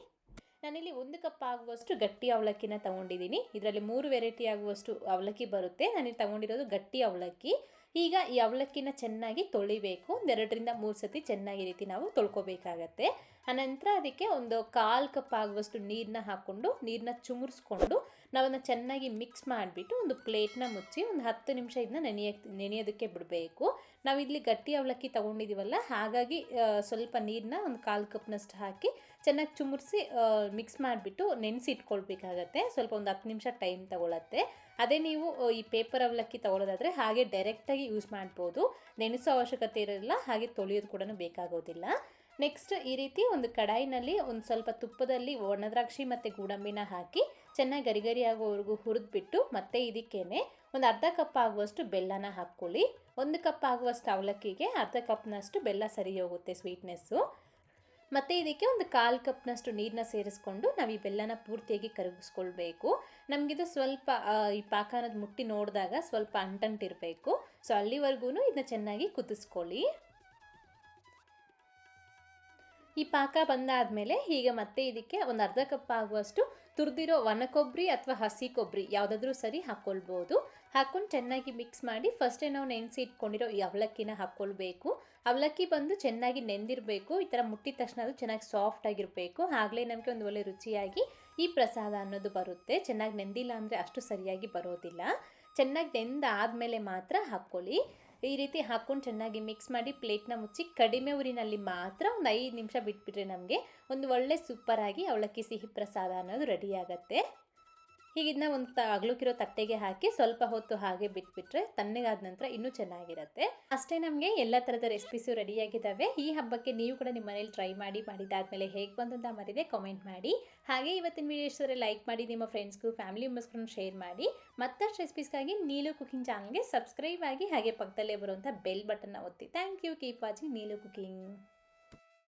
ನಾನಿಲ್ಲಿ ಒಂದು ಕಪ್ ಆಗುವಷ್ಟು ಗಟ್ಟಿ ಅವಲಕ್ಕಿನ ತಗೊಂಡಿದ್ದೀನಿ. ಇದರಲ್ಲಿ ಮೂರು ವೆರೈಟಿ ಆಗುವಷ್ಟು ಅವಲಕ್ಕಿ ಬರುತ್ತೆ. ನಾನಿಲ್ಲಿ ತಗೊಂಡಿರೋದು ಗಟ್ಟಿ ಅವಲಕ್ಕಿ. ಈಗ ಈ ಅವಲಕ್ಕಿನ ಚೆನ್ನಾಗಿ ತೊಳಿಬೇಕು. ಒಂದೆರಡರಿಂದ ಮೂರು ಸತಿ ಚೆನ್ನಾಗಿ ರೀತಿ ನಾವು ತೊಳ್ಕೊಬೇಕಾಗತ್ತೆ. ಆನಂತರ ಅದಕ್ಕೆ ಒಂದು ಕಾಲು ಕಪ್ ಆಗುವಷ್ಟು ನೀರನ್ನ ಹಾಕ್ಕೊಂಡು ನೀರನ್ನ ಚುಮುರಿಸ್ಕೊಂಡು ನಾವನ್ನ ಚೆನ್ನಾಗಿ ಮಿಕ್ಸ್ ಮಾಡಿಬಿಟ್ಟು ಒಂದು ಪ್ಲೇಟ್ನ ಮುಚ್ಚಿ ಒಂದು ಹತ್ತು ನಿಮಿಷ ಇದನ್ನ ನೆನೆಯಕ್ಕೆ ನೆನೆಯೋದಕ್ಕೆ ಬಿಡಬೇಕು. ನಾವು ಇಲ್ಲಿ ಗಟ್ಟಿ ಅವಲಕ್ಕಿ ತೊಗೊಂಡಿದ್ದೀವಲ್ಲ ಹಾಗಾಗಿ ಸ್ವಲ್ಪ ನೀರನ್ನ ಒಂದು ಕಾಲು ಕಪ್ನಷ್ಟು ಹಾಕಿ ಚೆನ್ನಾಗಿ ಚುಮುರಿಸಿ ಮಿಕ್ಸ್ ಮಾಡಿಬಿಟ್ಟು ನೆನೆಸಿ ಇಟ್ಕೊಳ್ಬೇಕಾಗತ್ತೆ ಸ್ವಲ್ಪ ಒಂದು ಹತ್ತು ನಿಮಿಷ ಟೈಮ್ ತಗೊಳತ್ತೆ. ಅದೇ ನೀವು ಈ ಪೇಪರ್ ಅವಲಕ್ಕಿ ತೊಗೊಳೋದಾದರೆ ಹಾಗೆ ಡೈರೆಕ್ಟಾಗಿ ಯೂಸ್ ಮಾಡ್ಬೋದು. ನೆನೆಸೋ ಅವಶ್ಯಕತೆ ಇರೋಲ್ಲ ಹಾಗೆ ತೊಳೆಯೋದು ಕೂಡ ಬೇಕಾಗೋದಿಲ್ಲ. ನೆಕ್ಸ್ಟ್ ಈ ರೀತಿ ಒಂದು ಕಡಾಯಿನಲ್ಲಿ ಒಂದು ಸ್ವಲ್ಪ ತುಪ್ಪದಲ್ಲಿ ಒಣದ್ರಾಕ್ಷಿ ಮತ್ತು ಗೋಡಂಬಿನ ಹಾಕಿ ಚೆನ್ನಾಗಿ ಗರಿ ಗರಿ ಆಗೋವರೆಗೂ ಹುರಿದ್ಬಿಟ್ಟು ಮತ್ತೆ ಇದಕ್ಕೇನೆ ಒಂದು ಅರ್ಧ ಕಪ್ ಆಗುವಷ್ಟು ಬೆಲ್ಲನ ಹಾಕ್ಕೊಳ್ಳಿ. ಒಂದು ಕಪ್ ಆಗುವಷ್ಟು ಅವಲಕ್ಕಿಗೆ ಅರ್ಧ ಕಪ್ನಷ್ಟು ಬೆಲ್ಲ ಸರಿ ಹೋಗುತ್ತೆ ಸ್ವೀಟ್ನೆಸ್ಸು ಮತ್ತು ಇದಕ್ಕೆ ಒಂದು ಕಾಲು ಕಪ್ನಷ್ಟು ನೀರನ್ನ ಸೇರಿಸ್ಕೊಂಡು ನಾವು ಈ ಬೆಲ್ಲನ ಪೂರ್ತಿಯಾಗಿ ಕರಗಿಸ್ಕೊಳ್ಬೇಕು. ನಮಗಿದು ಸ್ವಲ್ಪ ಈ ಪಾಕ ಮುಟ್ಟಿ ನೋಡಿದಾಗ ಸ್ವಲ್ಪ ಅಂಟಂಟಿರಬೇಕು ಸೊ ಅಲ್ಲಿವರೆಗೂ ಇದನ್ನ ಚೆನ್ನಾಗಿ ಕುದಿಸ್ಕೊಳ್ಳಿ. ಈ ಪಾಕ ಬಂದಾದಮೇಲೆ ಈಗ ಮತ್ತೆ ಇದಕ್ಕೆ ಒಂದು ಅರ್ಧ ಕಪ್ ಆಗುವಷ್ಟು ತುರಿದಿರೋ ಒಣ ಕೊಬ್ಬರಿ ಅಥವಾ ಹಸಿ ಕೊಬ್ಬರಿ ಯಾವುದಾದ್ರೂ ಸರಿ ಹಾಕ್ಕೊಳ್ಬೋದು ಹಾಕ್ಕೊಂಡು ಚೆನ್ನಾಗಿ ಮಿಕ್ಸ್ ಮಾಡಿ ಫಸ್ಟೇ ನಾವು ನೆನೆಸಿ ಇಟ್ಕೊಂಡಿರೋ ಈ ಅವಲಕ್ಕಿನ ಹಾಕ್ಕೊಳ್ಬೇಕು ಅವಲಕ್ಕಿ ಬಂದು ಚೆನ್ನಾಗಿ ನೆಂದಿರಬೇಕು. ಈ ಥರ ಮುಟ್ಟಿದ ತಕ್ಷಣ ಅದು ಚೆನ್ನಾಗಿ ಸಾಫ್ಟ್ ಆಗಿರಬೇಕು. ಆಗಲೇ ನಮಗೆ ಒಂದು ಒಳ್ಳೆ ರುಚಿಯಾಗಿ ಈ ಪ್ರಸಾದ ಅನ್ನೋದು ಬರುತ್ತೆ. ಚೆನ್ನಾಗಿ ನೆಂದಿಲ್ಲ ಅಂದರೆ ಅಷ್ಟು ಸರಿಯಾಗಿ ಬರೋದಿಲ್ಲ. ಚೆನ್ನಾಗಿ ನೆಂದಾದಮೇಲೆ ಮಾತ್ರ ಹಾಕ್ಕೊಳ್ಳಿ. ಈ ರೀತಿ ಹಾಕ್ಕೊಂಡು ಚೆನ್ನಾಗಿ ಮಿಕ್ಸ್ ಮಾಡಿ ಪ್ಲೇಟ್ನ ಮುಚ್ಚಿ ಕಡಿಮೆ ಊರಿನಲ್ಲಿ ಮಾತ್ರ ಒಂದು ಐದು ನಿಮಿಷ ಬಿಟ್ಬಿಟ್ರೆ ನಮಗೆ ಒಂದು ಒಳ್ಳೆ ಸೂಪರಾಗಿ ಅವಲಕ್ಕಿ ಸಿಹಿ ಪ್ರಸಾದ ಅನ್ನೋದು ರೆಡಿ ಹೀಗೆ ಇದನ್ನ ಒಂದು ತ, ಅಗ್ಲುಕಿರೋ ತಟ್ಟೆಗೆ ಹಾಕಿ ಸ್ವಲ್ಪ ಹೊತ್ತು ಹಾಗೆ ಬಿಟ್ಬಿಟ್ರೆ ತಣ್ಣಗಾದ ನಂತರ ಇನ್ನೂ ಚೆನ್ನಾಗಿರುತ್ತೆ. ಅಷ್ಟೇ ನಮಗೆ ಎಲ್ಲ ಥರದ ರೆಸಿಪೀಸು ರೆಡಿಯಾಗಿದ್ದಾವೆ ಈ ಹಬ್ಬಕ್ಕೆ ನೀವು ಕೂಡ ನಿಮ್ಮ ಮನೇಲಿ ಟ್ರೈ ಮಾಡಿ, ಮಾಡಿದಾದ್ಮೇಲೆ ಹೇಗೆ ಬಂತು ಅಂತ ಮರಿದೆ ಕಾಮೆಂಟ್ ಮಾಡಿ. ಹಾಗೆ ಇವತ್ತಿನ ವಿಡಿಯೋ ಲೈಕ್ ಮಾಡಿ, ನಿಮ್ಮ ಫ್ರೆಂಡ್ಸ್ಗೂ ಫ್ಯಾಮಿಲಿ ಮೆಂಬರ್ಸ್ಗೂ ಶೇರ್ ಮಾಡಿ. ಮತ್ತಷ್ಟು ರೆಸಿಪೀಸ್ಗಾಗಿ ನೀಲು ಕುಕಿಂಗ್ ಚಾನಲ್ಗೆ ಸಬ್ಸ್ಕ್ರೈಬ್ ಆಗಿ ಹಾಗೆ ಪಕ್ಕದಲ್ಲೇ ಬರುವಂಥ ಬೆಲ್ ಬಟನ್ನ ಒತ್ತಿ. Thank you keep watching Neelu cooking